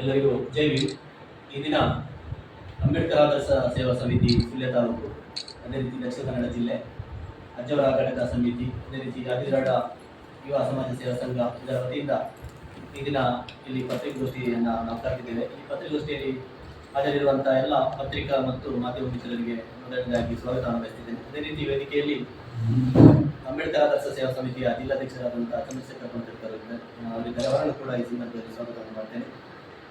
ಎಲ್ಲರಿಗೂ ಜೈ ವಿ ಈ ದಿನ ಅಂಬೇಡ್ಕರ್ ಆದರ್ಶ ಸೇವಾ ಸಮಿತಿ ಸುಳ್ಯ ತಾಲೂಕು, ಅದೇ ರೀತಿ ದಕ್ಷಿಣ ಕನ್ನಡ ಜಿಲ್ಲೆ, ಅಜ್ಜವರ ಘಟಕ ಸಮಿತಿ, ಅದೇ ರೀತಿ ಅಧಿರಾಡ ಯುವ ಸಮಾಜ ಸೇವಾ ಸಂಘ ಇದರ ವತಿಯಿಂದ ಈ ದಿನ ಇಲ್ಲಿ ಪತ್ರಿಕಾಗೋಷ್ಠಿಯನ್ನು ನಾವು ಕರೆದಿದ್ದೇವೆ. ಈ ಪತ್ರಿಕಾಗೋಷ್ಠಿಯಲ್ಲಿ ಹಾಜರಿರುವಂತಹ ಎಲ್ಲ ಪತ್ರಿಕಾ ಮತ್ತು ಮಾಧ್ಯಮ ಮಿತ್ರರಿಗೆ ಮೊದಲನೇದಾಗಿ ಸ್ವಾಗತವನ್ನು ಬಯಸ್ತಿದ್ದೇನೆ. ಅದೇ ರೀತಿ ವೇದಿಕೆಯಲ್ಲಿ ಅಂಬೇಡ್ಕರ್ ಆದರ್ಶ ಸೇವಾ ಸಮಿತಿಯ ಜಿಲ್ಲಾಧ್ಯಕ್ಷರಾದಂತಹ ಚಂದ್ರಶೇಖರ್ ಪಂಡಿತರ್. ಅವರಿದ್ದಾರೆ ಅವರನ್ನು ಕೂಡ ಈ ಸಂದರ್ಭದಲ್ಲಿ ಸ್ವಾಗತವನ್ನು ಮಾಡ್ತೇನೆ.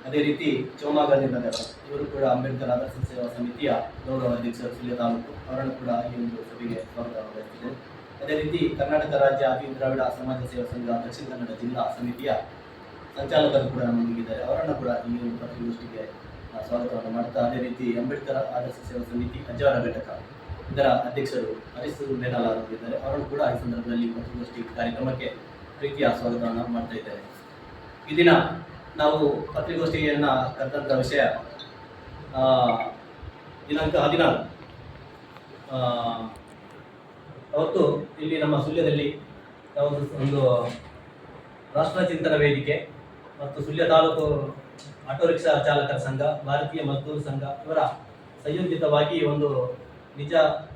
ಅದೇ ರೀತಿ ಚೋಮಾಗಾಲಿ ನಗರ ಇವರು ಕೂಡ ಅಂಬೇಡ್ಕರ್ ಆದರ್ಶ ಸೇವಾ ಸಮಿತಿಯ ಗೌರವ ಅಧ್ಯಕ್ಷರು, ಸುಳ್ಯ ತಾಲೂಕು ಅವರನ್ನು ಕೂಡ ಈ ಒಂದು ಸಭೆಗೆ ಸ್ವಾಗತ ಅದೇ ರೀತಿ ಕರ್ನಾಟಕ ರಾಜ್ಯ ಆದಿ ದ್ರಾವಿಡ ಸಮಾಜ ಸೇವಾ ಸಂಘ ದಕ್ಷಿಣ ಕನ್ನಡ ಜಿಲ್ಲಾ ಸಮಿತಿಯ ಸಂಚಾಲಕರು ಕೂಡ ನಮ್ಮೊಂದಿಗಿದ್ದಾರೆ. ಅವರನ್ನು ಕೂಡ ಈ ಒಂದು ಪತ್ರಿಕೋಷ್ಠಿಗೆ ಸ್ವಾಗತವನ್ನು ಮಾಡ್ತಾ, ಅದೇ ರೀತಿ ಅಂಬೇಡ್ಕರ್ ಆದರ್ಶ ಸೇವಾ ಸಮಿತಿ ಅಜ್ಜವರ ಘಟಕ ಇದರ ಅಧ್ಯಕ್ಷರು ಹರೀಶ್ ಮೇನಾಲ ಅವರು ಇದ್ದಾರೆ ಅವರನ್ನು ಕೂಡ ಈ ಸಂದರ್ಭದಲ್ಲಿ ಪತ್ರಿಕೋಷ್ಠಿ ಕಾರ್ಯಕ್ರಮಕ್ಕೆ ಪ್ರೀತಿಯ ಸ್ವಾಗತವನ್ನು ಮಾಡ್ತಾ ಇದ್ದಾರೆ. ಈ ದಿನ ನಾವು ಪತ್ರಿಕೋಷ್ಠಿಯನ್ನು ಕರೆದಂಥ ವಿಷಯ ದಿನಾಂಕ ಹದಿನಾರು. ಅವತ್ತು ಇಲ್ಲಿ ನಮ್ಮ ಸುಳ್ಯದಲ್ಲಿ ಯಾವುದು ಒಂದು ರಾಷ್ಟ್ರ ಚಿಂತನ ವೇದಿಕೆ ಮತ್ತು ಸುಳ್ಯ ತಾಲೂಕು ಆಟೋ ರಿಕ್ಷಾ ಚಾಲಕರ ಸಂಘ, ಭಾರತೀಯ ಮಜ್ದೂರ್ ಸಂಘ, ಇವರ ಸಂಯೋಜಿತವಾಗಿ ಒಂದು ನಿಜ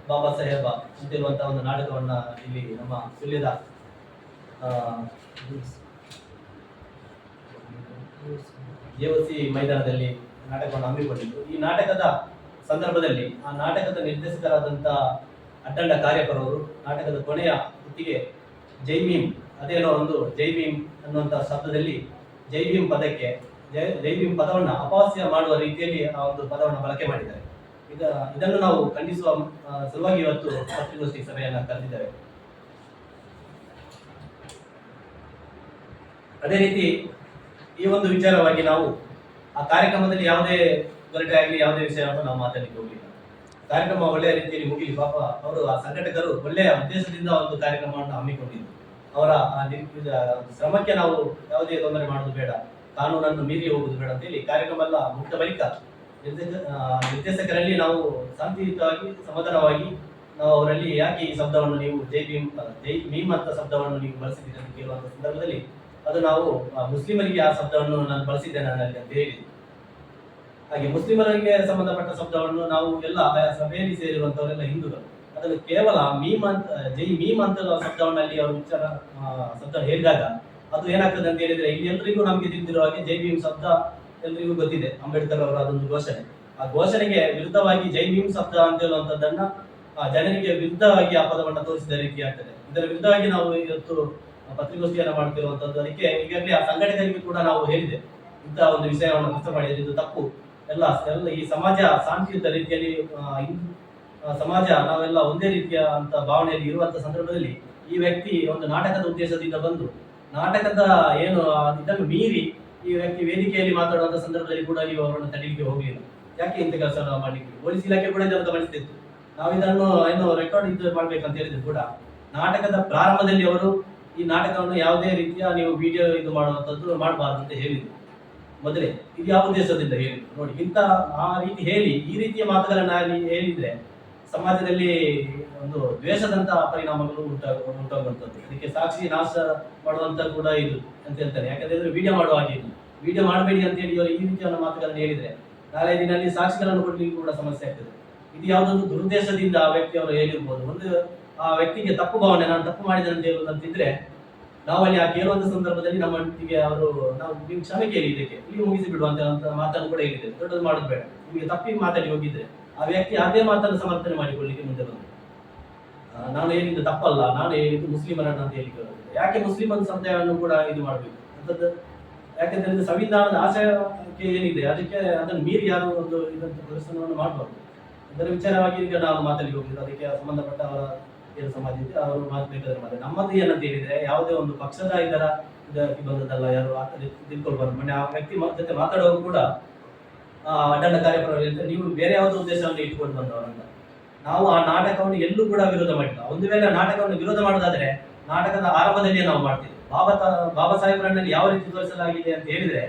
ಬಾಬಾ ಸಾಹೇಬ ಅಂತಿರುವಂತಹ ಒಂದು ನಾಟಕವನ್ನು ಇಲ್ಲಿ ನಮ್ಮ ಸುಳ್ಯದ ದೇವಸಿ ಮೈದಾನದಲ್ಲಿ ನಾಟಕವನ್ನು ಹಮ್ಮಿಕೊಂಡಿದ್ದು ಈ ನಾಟಕದ ಸಂದರ್ಭದಲ್ಲಿ ಆ ನಾಟಕದ ನಿರ್ದೇಶಕರಾದಂಥ ಅಡ್ಡಂಡ ಕಾರ್ಯಕರವರು, ನಾಟಕದ ಕೊನೆಯ ಹೊತ್ತಿಗೆ ಜೈ ಭೀಮ್ ಅದೇನೋ ಒಂದು ಜೈ ಭೀಮ್ ಅನ್ನುವಂಥ ಶಬ್ದದಲ್ಲಿ ಜೈ ಭೀಮ್ ಪದಕ್ಕೆ, ಜೈ ಜೈ ಭೀಮ್ ಪದವನ್ನು ಅಪಹಾಸ್ಯ ಮಾಡುವ ರೀತಿಯಲ್ಲಿ ಆ ಒಂದು ಪದವನ್ನು ಬಳಕೆ ಮಾಡಿದ್ದಾರೆ. ಇದ, ಇದನ್ನು ನಾವು ಖಂಡಿಸುವ ಸಲುವಾಗಿ ಇವತ್ತು ಪತ್ರಿಕೋಷ್ಠಿ ಸಭೆಯನ್ನು ಕರೆದಿದ್ದೇವೆ. ಅದೇ ರೀತಿ ಈ ಒಂದು ವಿಚಾರವಾಗಿ ನಾವು ಆ ಕಾರ್ಯಕ್ರಮದಲ್ಲಿ ಯಾವುದೇ ಗಲಾಟೆ ಆಗಲಿ, ಯಾವುದೇ ವಿಷಯವನ್ನು ನಾವು ಮಾತಾಡಲಿಕ್ಕೆ ಹೋಗಲಿಲ್ಲ. ಕಾರ್ಯಕ್ರಮ ಒಳ್ಳೆಯ ರೀತಿಯಲ್ಲಿ ಮುಗಿಲಿ. ಪಾಪ ಅವರು, ಆ ಸಂಘಟಕರು ಒಳ್ಳೆಯ ಉದ್ದೇಶದಿಂದ ಒಂದು ಕಾರ್ಯಕ್ರಮವನ್ನು ಹಮ್ಮಿಕೊಂಡಿದ್ದರು ಅವರ ಶ್ರಮಕ್ಕೆ ನಾವು ಯಾವುದೇ ತೊಂದರೆ ಮಾಡೋದು ಬೇಡ. ಕಾನೂನನ್ನು ಮೀರಿ ಹೋಗುವುದು ಬೇಡ ಅಂತ ಹೇಳಿ ಕಾರ್ಯಕ್ರಮ ಎಲ್ಲ ಮುಕ್ತ ಬಳಿಕ ನಿರ್ದೇಶಕರಲ್ಲಿ ನಾವು ಶಾಂತಿಯುತವಾಗಿ, ಸಮಾಧಾನವಾಗಿ ನಾವು ಅವರಲ್ಲಿ ಯಾಕೆ ಈ ಶಬ್ದವನ್ನು ನೀವು ಜೈ ಭೀಮ್ ಜೈ ಭೀಮ್ ಅಂತ ಶಬ್ದವನ್ನು ನೀವು ಬಳಸಿದ್ದೀರಿ ಅಂತ ಕೇಳುವಂತಹ ಸಂದರ್ಭದಲ್ಲಿ ಅದು ನಾವು ಮುಸ್ಲಿಮರಿಗೆ ಆ ಶಬ್ದವನ್ನು ನಾನು ಬಳಸಿದ್ದೇನೆ ನನ್ನಲ್ಲಿ ಅಂತ ಹೇಳಿ. ಹಾಗೆ ಮುಸ್ಲಿಮರಿಗೆ ಸಂಬಂಧಪಟ್ಟ ಶಬ್ದವನ್ನು ನಾವು ಎಲ್ಲ ಆಯಾ ಸಭೆಯಲ್ಲಿ ಸೇರಿರುವಂತವರೆಲ್ಲ ಹಿಂದೂಗಳು. ಅದನ್ನು ಕೇವಲ ಮೀಮ್ ಅಂತ, ಜೈ ಮೀಮ್ ಅಂತ ಶಬ್ದವನ್ನು ಅಲ್ಲಿ ಅವರು ಉಚ್ಚಾರ ಶಬ್ದ ಹೇಳಿದಾಗ ಅದು ಏನಾಗ್ತದೆ ಅಂತ ಹೇಳಿದ್ರೆ ಇಲ್ಲಿ ಎಲ್ರಿಗೂ ನಮಗೆ ತಿಳಿದಿರುವ ಹಾಗೆ ಜೈ ಭೀಮ್ ಶಬ್ದ ಎಲ್ರಿಗೂ ಗೊತ್ತಿದೆ. ಅಂಬೇಡ್ಕರ್ ಅವರ ಅದೊಂದು ಘೋಷಣೆ. ಆ ಘೋಷಣೆಗೆ ವಿರುದ್ಧವಾಗಿ ಜೈ ಭೀಮ್ ಶಬ್ದ ಅಂತ ಹೇಳುವಂತದ್ದನ್ನ ಜನರಿಗೆ ವಿರುದ್ಧವಾಗಿ ಆ ಪದವನ್ನು ತೋರಿಸಿದ ರೀತಿ ಆಗ್ತದೆ. ಇದರ ವಿರುದ್ಧವಾಗಿ ನಾವು ಇವತ್ತು ಪತ್ರಿಕಾಗೋಷ್ಠಿಯನ್ನು ಮಾಡ್ತಿರುವಂತದ್ದು. ಅದಕ್ಕೆ ಈಗಾಗಲೇ ಆ ಸಂಘಟನೆಯಲ್ಲಿ ಕೂಡ ನಾವು ಹೇಳಿದೆ ಇಂತಹ ಒಂದು ವಿಷಯವನ್ನು ಪ್ರಚಾರ ಮಾಡಿದ್ರೆ ಇದು ತಪ್ಪು. ಎಲ್ಲ ಎಲ್ಲ ಈ ಸಮಾಜ ಶಾಂತಿಯುತ ರೀತಿಯಲ್ಲಿ ಸಮಾಜ ನಾವೆಲ್ಲ ಒಂದೇ ರೀತಿಯ ಅಂತ ಭಾವನೆಯಲ್ಲಿ ಇರುವಂತ ಸಂದರ್ಭದಲ್ಲಿ ಈ ವ್ಯಕ್ತಿ ಒಂದು ನಾಟಕದ ಉದ್ದೇಶದಿಂದ ಬಂದು, ನಾಟಕದ ಏನು ಇದನ್ನು ಮೀರಿ ಈ ವ್ಯಕ್ತಿ ವೇದಿಕೆಯಲ್ಲಿ ಮಾತಾಡುವಂತ ಸಂದರ್ಭದಲ್ಲಿ ಕೂಡ ನೀವು ಅವರನ್ನು ತಡೀಲಿಕ್ಕೆ ಹೋಗಲಿಲ್ಲ. ಯಾಕೆ ಇಂಥ ಕೆಲಸ ಮಾಡ್ಲಿಕ್ಕೆ? ಪೊಲೀಸ್ ಇಲಾಖೆ ಕೂಡ ಇದನ್ನು ಗಮನಿಸ್ತಿತ್ತು. ನಾವು ಇದನ್ನು ಏನು ರೆಕಾರ್ಡ್ ಇದು ಮಾಡ್ಬೇಕಂತ ಹೇಳಿದ್ರು ಕೂಡ. ನಾಟಕದ ಪ್ರಾರಂಭದಲ್ಲಿ ಅವರು ಈ ನಾಟಕವನ್ನು ಯಾವುದೇ ರೀತಿಯ ನೀವು ವಿಡಿಯೋ ಇದು ಮಾಡುವಂಥದ್ದು ಮಾಡಬಾರ್ದು ಅಂತ ಹೇಳಿದ್ರು. ಮೊದಲೇ, ಇದು ಯಾವ ಉದ್ದೇಶದಿಂದ ಹೇಳಿದ್ರು? ನೋಡಿ, ಇಂಥ ಆ ರೀತಿ ಹೇಳಿ, ಈ ರೀತಿಯ ಮಾತುಗಳನ್ನು ಹೇಳಿದ್ರೆ ಸಮಾಜದಲ್ಲಿ ಒಂದು ದ್ವೇಷದಂತ ಪರಿಣಾಮಗಳು ಉಂಟಾಗ ಉಂಟಾಗುವಂಥದ್ದು. ಅದಕ್ಕೆ ಸಾಕ್ಷಿ ನಾಶ ಮಾಡುವಂತ ಕೂಡ ಇದು ಅಂತ ಹೇಳ್ತಾರೆ. ಯಾಕಂದ್ರೆ ವಿಡಿಯೋ ಮಾಡುವ ಹಾಗೆ ಇಲ್ಲ. ವಿಡಿಯೋ ಮಾಡಬೇಡಿ ಅಂತ ಹೇಳಿ ಅವರು ಈ ರೀತಿಯ ಮಾತುಗಳನ್ನು ಹೇಳಿದ್ರೆ, ನಾಳೆ ದಿನದಲ್ಲಿ ಸಾಕ್ಷಿಗಳನ್ನು ಕೊಡ್ಲಿಕ್ಕೆ ಕೂಡ ಸಮಸ್ಯೆ ಆಗ್ತದೆ. ಇದು ಯಾವುದೊಂದು ದುರುದ್ದೇಶದಿಂದ ಆ ವ್ಯಕ್ತಿ ಅವರು ಹೇಳಿರ್ಬೋದು. ಒಂದು ಆ ವ್ಯಕ್ತಿಗೆ ತಪ್ಪು ಭಾವನೆ, ನಾನು ತಪ್ಪು ಮಾಡಿದೆ ಅಂತ ಹೇಳುವಂತಿದ್ರೆ ನಾವು ಅಲ್ಲಿ ಆ ಕೇಳುವಂತ ಸಂದರ್ಭದಲ್ಲಿ ನಮ್ಮೊಟ್ಟಿಗೆ ಅವರು, ನಾವು ನೀವು ಕ್ಷಮೆ ಕೇಳಿ ಇದಕ್ಕೆ. ಇಲ್ಲಿ ಮುಗಿಸಿ ಬಿಡುವಂತ ಮಾತನ್ನು ಕೂಡ ಹೇಳಿದೆ ದೊಡ್ಡದು ಮಾಡೋದು ಬೇಡ. ನಿಮಗೆ ತಪ್ಪಿ ಮಾತಾಡಿ ಹೋಗಿದ್ರೆ ಆ ವ್ಯಕ್ತಿ ಅದೇ ಮಾತನ್ನು ಸಮರ್ಥನೆ ಮಾಡಿಕೊಳ್ಳಿಕ್ಕೆ ಮುಂದೆ ಬಂದರು ನಾನು ಹೇಳಿದ್ದು ತಪ್ಪಲ್ಲ, ನಾನು ಹೇಳಿದ್ದು ಮುಸ್ಲಿಮರನ್ನು ಅಂತ ಹೇಳಿ ಕೇಳೋದಿಲ್ಲ. ಯಾಕೆ ಮುಸ್ಲಿಮನ್ ಸಮುದಾಯವನ್ನು ಕೂಡ ಇದು ಮಾಡಬೇಕು? ಅಂತದ್ದು ಯಾಕೆಂದ್ರೆ ಇದು ಸಂವಿಧಾನದ ಆಶಯಕ್ಕೆ ಏನಿದೆ, ಅದಕ್ಕೆ ಅದನ್ನು ಮೀರಿ ಯಾರು ಒಂದು ಇದಂತ ಪ್ರದರ್ಶನವನ್ನು ಮಾಡಬಾರ್ದು. ಅದರ ವಿಚಾರವಾಗಿ ಈಗ ನಾವು ಮಾತಾಡಿ ಹೋಗಿದ್ದು, ಅದಕ್ಕೆ ಸಂಬಂಧಪಟ್ಟ ಅವರ ಸಮಾಜ ಇದೆ ಅವರು ಮಾತಬೇಕಾದ್ರೆ ಮಾತ್ರ. ನಮ್ಮದು ಏನಂತ ಹೇಳಿದ್ರೆ, ಯಾವುದೇ ಒಂದು ಪಕ್ಷದ ಇದರ ಇದಕ್ಕೆ ಬಂದದಲ್ಲ ಯಾರು ಆ ಥರ ತಿಳ್ಕೊಳ್ಬಾರ್ದು. ಮೊನ್ನೆ ಆ ವ್ಯಕ್ತಿ ಜೊತೆ ಮಾತಾಡುವಾಗ ಕೂಡ ಅಡ್ಡಂಡ ಕಾರ್ಯಕ್ರಮ ನೀವು ಬೇರೆ ಯಾವುದೋ ಉದ್ದೇಶವನ್ನು ಇಟ್ಕೊಂಡು ಬಂದವರಂತ ನಾವು ಆ ನಾಟಕವನ್ನು ಎಲ್ಲೂ ಕೂಡ ವಿರೋಧ ಮಾಡಿಲ್ಲ. ಒಂದು ವೇಳೆ ನಾಟಕವನ್ನು ವಿರೋಧ ಮಾಡೋದಾದ್ರೆ, ನಾಟಕದ ಆರಂಭದಲ್ಲಿ ನಾವು ಮಾಡ್ತೀವಿ. ಬಾಬಾ ಬಾಬಾ ಸಾಹೇಬ್ರನ್ನಲ್ಲಿ ಯಾವ ರೀತಿ ತೋರಿಸಲಾಗಿದೆ ಅಂತ ಹೇಳಿದ್ರೆ,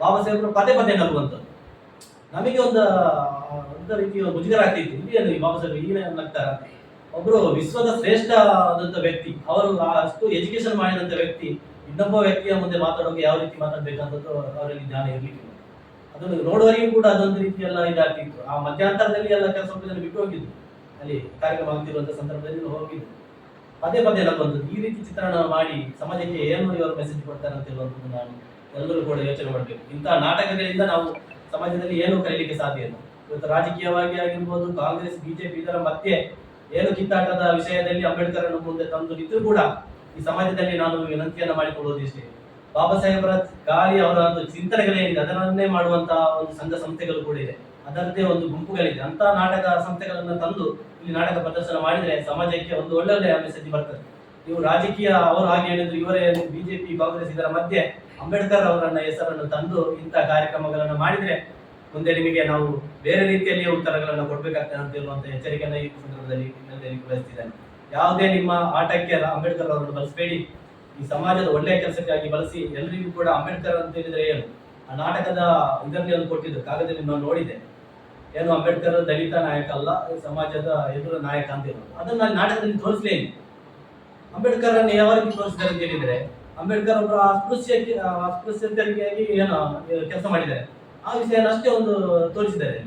ಬಾಬಾ ಸಾಹೇಬ್ರು ಪದೇ ಪದೇ ನಗುವಂಥದ್ದು. ನಮಗೆ ಒಂದು ಒಂದು ರೀತಿಯ ಮುಜುಗರ ಆಗ್ತಿತ್ತು ಇಲ್ಲಿ ಬಾಬಾ ಸಾಹೇಬ್ ಈಗ ನಗ್ತಾರ? ಒಬ್ರು ವಿಶ್ವದ ಶ್ರೇಷ್ಠ ಆದಂತ ವ್ಯಕ್ತಿ, ಅವರು ಅಷ್ಟು ಎಜುಕೇಶನ್ ಮಾಡಿದಂತ ವ್ಯಕ್ತಿ, ಇನ್ನೊಬ್ಬ ವ್ಯಕ್ತಿಯ ಮುಂದೆ ಮಾತಾಡೋಕೆ ಯಾವ ರೀತಿ ಮಾತಾಡ್ಬೇಕಂತದ್ದು ಅವರಲ್ಲಿ ಜ್ಞಾನ ಇರಲಿಕ್ಕೆ ಅದನ್ನು ನೋಡುವವರಿಗೂ ಕೂಡ ಅದೊಂದು ರೀತಿಯೆಲ್ಲ ಇದಾಗ್ತಿತ್ತು. ಆ ಮಧ್ಯಂತರದಲ್ಲಿ ಎಲ್ಲ ಕೆಲಸ ಬಿಟ್ಟು ಹೋಗಿದ್ದು. ಅಲ್ಲಿ ಕಾರ್ಯಕ್ರಮ ಆಗ್ತಿರುವಂತ ಸಂದರ್ಭದಲ್ಲಿ ಹೋಗಿದ್ದು. ಪದೇ ಪದೇ ಎಲ್ಲ ಬಂದದ್ದು ಈ ರೀತಿ ಚಿತ್ರಣ ಮಾಡಿ ಸಮಾಜಕ್ಕೆ ಏನು ಇವರು ಮೆಸೇಜ್ ಕೊಡ್ತಾರೆ ಅಂತ ಹೇಳುವಂಥದ್ದು ನಾನು ಎಲ್ಲರೂ ಕೂಡ ಯೋಚನೆ ಮಾಡಬೇಕು. ಇಂತಹ ನಾಟಕಗಳಿಂದ ನಾವು ಸಮಾಜದಲ್ಲಿ ಏನು ಕಲಿಯಲಿಕ್ಕೆ ಸಾಧ್ಯ ಇಲ್ಲ. ಇವತ್ತು ರಾಜಕೀಯವಾಗಿ ಆಗಿರ್ಬೋದು, ಕಾಂಗ್ರೆಸ್ ಬಿಜೆಪಿ ಇದರ ಮಧ್ಯೆ ಏನು ಕಿತ್ತಾಟದ ವಿಷಯದಲ್ಲಿ ಅಂಬೇಡ್ಕರ್ ಅನ್ನು ಮುಂದೆ ತಂದು ನಿಂತರೂ ಕೂಡ ಈ ಸಮಾಜದಲ್ಲಿ ನಾನು ವಿನಂತಿಯನ್ನು ಮಾಡಿಕೊಳ್ಳುವುದು ಇಷ್ಟೇ. ಬಾಬಾ ಸಾಹೇಬರ ಗಾಳಿ ಅವರ ಒಂದು ಚಿಂತನೆಗಳೇನಿದೆ ಅದರನ್ನೇ ಮಾಡುವಂತಹ ಒಂದು ಸಂಘ ಸಂಸ್ಥೆಗಳು ಕೂಡ ಇದೆ. ಅದರದ್ದೇ ಒಂದು ಗುಂಪುಗಳಿದೆ. ಅಂತ ನಾಟಕ ಸಂಸ್ಥೆಗಳನ್ನ ತಂದು ಇಲ್ಲಿ ನಾಟಕ ಪ್ರದರ್ಶನ ಮಾಡಿದರೆ ಸಮಾಜಕ್ಕೆ ಒಂದು ಒಳ್ಳೊಳ್ಳೆ ಮೆಸೇಜ್ ಬರ್ತದೆ. ನೀವು ರಾಜಕೀಯ ಅವರು ಹಾಗೆ ಹೇಳಿದ್ರು, ಇವರೇ ಬಿಜೆಪಿ, ಕಾಂಗ್ರೆಸ್ ಇದರ ಮಧ್ಯೆ ಅಂಬೇಡ್ಕರ್ ಅವರನ್ನ ಹೆಸರನ್ನು ತಂದು ಇಂತಹ ಕಾರ್ಯಕ್ರಮಗಳನ್ನು ಮಾಡಿದ್ರೆ ಮುಂದೆ ನಿಮಗೆ ನಾವು ಬೇರೆ ರೀತಿಯಲ್ಲಿ ಉತ್ತರಗಳನ್ನು ಕೊಡಬೇಕಾಗ್ತದೆ ಅಂತ ಎಚ್ಚರಿಕೆಯನ್ನು ಈ ಸಂದರ್ಭದಲ್ಲಿ ಬಯಸ್ತಿದ್ದಾನೆ ಯಾವುದೇ ನಿಮ್ಮ ಆಟಕ್ಕೆ ಅಂಬೇಡ್ಕರ್ ಅವರನ್ನು ಬಳಸಬೇಡಿ. ಈ ಸಮಾಜದ ಒಳ್ಳೆಯ ಕೆಲಸಕ್ಕಾಗಿ ಬಳಸಿ ಎಲ್ಲರಿಗೂ ಕೂಡ ಅಂಬೇಡ್ಕರ್ ಅಂತ ಹೇಳಿದ್ರೆ ಏನು? ಆ ನಾಟಕದ ಇದರಲ್ಲಿ ಕೊಟ್ಟಿದ್ದು ಕಾಗದಲ್ಲಿ ನಾನು ನೋಡಿದೆ ಏನು ಅಂಬೇಡ್ಕರ್ ದಲಿತ ನಾಯಕ ಅಲ್ಲ ಸಮಾಜದ ಎದುರು ನಾಯಕ ಅಂತ ಹೇಳೋದು. ಅದನ್ನ ನಾಟಕದಲ್ಲಿ ತೋರಿಸಲೇ ಇಲ್ಲ ಅಂಬೇಡ್ಕರ್ ಅನ್ನು ಯಾವಾಗ ತೋರಿಸಿದ್ದಾರೆ ಅಂತ ಹೇಳಿದ್ರೆ, ಅಂಬೇಡ್ಕರ್ ಅವರು ಅಸ್ಪೃಶ್ಯಕ್ಕೆ ಆ ಅಸ್ಪೃಶ್ಯತೆಯಾಗಿ ಏನು ಕೆಲಸ ಮಾಡಿದ್ದಾರೆ. ಆ ವಿಷಯನ ಅಷ್ಟೇ ಒಂದು ತೋರಿಸಿದ್ದಾರೆ.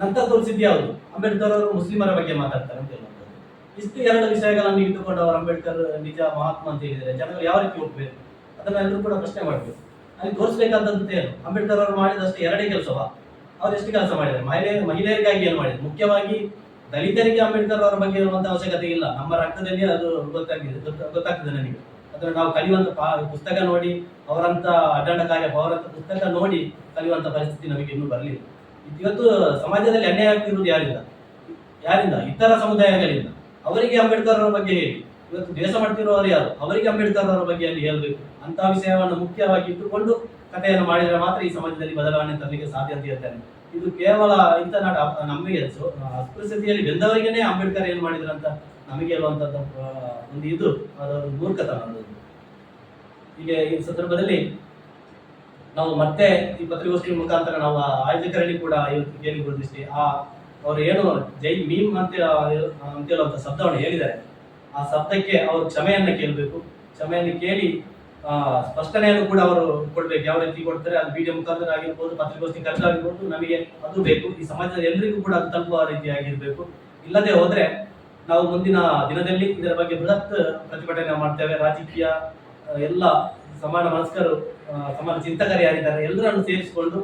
ನಂತರ ತೋರಿಸಿದ್ದು ಯಾವುದು? ಅಂಬೇಡ್ಕರ್ ಅವರು ಮುಸ್ಲಿಮರ ಬಗ್ಗೆ ಮಾತಾಡ್ತಾರೆ ಅಂತ ಹೇಳುವಂಥದ್ದು. ಇಷ್ಟು ಎರಡು ವಿಷಯಗಳನ್ನು ಇಟ್ಟುಕೊಂಡು ಅವರು ಅಂಬೇಡ್ಕರ್ ನಿಜ ಮಹಾತ್ಮ ಅಂತ ಹೇಳಿದರೆ ಜನಗಳು ಯಾವ ರೀತಿ ಒಪ್ಪಬೇಕು ಅದನ್ನ ಎಲ್ಲರೂ ಕೂಡ ಪ್ರಶ್ನೆ ಮಾಡಬೇಕು. ಅಲ್ಲಿ ತೋರಿಸಬೇಕಾದಂತ ಏನು? ಅಂಬೇಡ್ಕರ್ ಅವರು ಮಾಡಿದಷ್ಟು ಎರಡೇ ಕೆಲಸವಾ? ಅವ್ರು ಎಷ್ಟು ಕೆಲಸ ಮಾಡಿದ್ದಾರೆ? ಮಹಿಳೆ, ಮಹಿಳೆಯರಿಗಾಗಿ ಏನು ಮಾಡಿದ್ರು ಮುಖ್ಯವಾಗಿ ದಲಿತರಿಗೆ ಅಂಬೇಡ್ಕರ್ ಅವರ ಬಗ್ಗೆ ಇರುವಂತಹ ಅವಶ್ಯಕತೆ ಇಲ್ಲ. ನಮ್ಮ ರಕ್ತದಲ್ಲಿ ಅದು ಗೊತ್ತಾಗಿದೆ ಗೊತ್ತ- ಗೊತ್ತಾಗ್ತದೆ ನನಗೆ. ಅದನ್ನು ನಾವು ಕಲಿಯುವಂತ ಪಾ- ಪುಸ್ತಕ ನೋಡಿ, ಅವರಂತ ಅಡ್ಡಾಡ ಕಾರ್ಯ, ಅವರಂತ ಪುಸ್ತಕ ನೋಡಿ ಕಲಿಯುವಂತ ಪರಿಸ್ಥಿತಿ ನಮಗೆ ಇನ್ನೂ ಬರಲಿಲ್ಲ. ಇವತ್ತು ಸಮಾಜದಲ್ಲಿ ಅನ್ಯಾಯ ಆಗ್ತಿರುವುದು ಯಾರಿಂದ? ಯಾರಿಂದ? ಇತರ ಸಮುದಾಯಗಳಿಂದ. ಅವರಿಗೆ ಅಂಬೇಡ್ಕರ್ ಅವರ ಬಗ್ಗೆ ಹೇಳಿ. ಇವತ್ತು ದೇಶ ಮಾಡ್ತಿರುವವರು ಯಾರು? ಅವರಿಗೆ ಅಂಬೇಡ್ಕರ್ ಅವರ ಬಗ್ಗೆ ಅಲ್ಲಿ ಹೇಳಬೇಕು. ಅಂತ ವಿಷಯವನ್ನು ಮುಖ್ಯವಾಗಿ ಇಟ್ಟುಕೊಂಡು ಕಥೆಯನ್ನು ಮಾಡಿದರೆ ಮಾತ್ರ ಈ ಸಮಾಜದಲ್ಲಿ ಬದಲಾವಣೆ ತರಲಿಕ್ಕೆ ಸಾಧ್ಯ ಅಂತ ಹೇಳ್ತಾನೆ ಇದು ಕೇವಲ ಇಂಥ ನಾಡ ನಮಗೆ ಅಸ್ಪೃಶ್ಯತೆಯಲ್ಲಿ ಬೆಂದವರಿಗೇನೆ ಅಂಬೇಡ್ಕರ್ ಏನ್ ಮಾಡಿದ್ರು ಅಂತ ನಮಗೆ ಇರುವಂತಹ ಒಂದು ಇದು, ಅದರ ಮೂರ್ಖತನ ಅನ್ನೋದು. ಹೀಗೆ ಈ ಸಂದರ್ಭದಲ್ಲಿ ನಾವು ಮತ್ತೆ ಈ ಪತ್ರಿಕೋಷ್ಠಿ ಮುಖಾಂತರ ನಾವು ಆಯೋಜಕರಲ್ಲಿ ಕೂಡ ಇವತ್ತು ಗುರುತಿಸಿ, ಆ, ಅವರು ಏನು ಜೈ ಮೀಮ್ ಅಂತ ಅಂತ ಹೇಳುವಂತ ಶಬ್ದವನ್ನು ಹೇಳಿದ್ದಾರೆ. ಆ ಶಬ್ದಕ್ಕೆ ಅವರು ಕ್ಷಮೆಯನ್ನು ಕೇಳಬೇಕು. ಕ್ಷಮೆಯನ್ನು ಕೇಳಿ ಸ್ಪಷ್ಟನೆಯನ್ನು ಕೂಡ ಅವರು ಕೊಡ್ಬೇಕು. ಯಾವ ರೀತಿ ಕೊಡ್ತಾರೆ, ಅದು ವಿಡಿಯೋ ಮುಖಾಂತರ ಆಗಿರ್ಬೋದು, ಪತ್ರಿಕೋಷ್ಠಿ ಖರ್ಚಾಗಿರ್ಬೋದು ನಮಗೆ ಅದು ಬೇಕು. ಈ ಸಮಾಜದ ಎಲ್ಲರಿಗೂ ಕೂಡ ಅದು ತಲುಪುವ ರೀತಿಯಾಗಿರ್ಬೇಕು ಇಲ್ಲದೆ ಹೋದ್ರೆ ನಾವು ಮುಂದಿನ ದಿನದಲ್ಲಿ ಇದರ ಬಗ್ಗೆ ಬೃಹತ್ ಪ್ರತಿಭಟನೆ ಮಾಡ್ತೇವೆ. ರಾಜಕೀಯ ಎಲ್ಲ ಸಮಾನ ಮನಸ್ಕರು ಸಮಾನ ಚಿಂತಕರು ಯಾರಿದ್ದಾರೆ ಎಲ್ಲರನ್ನು ಸೇರಿಸಿಕೊಂಡು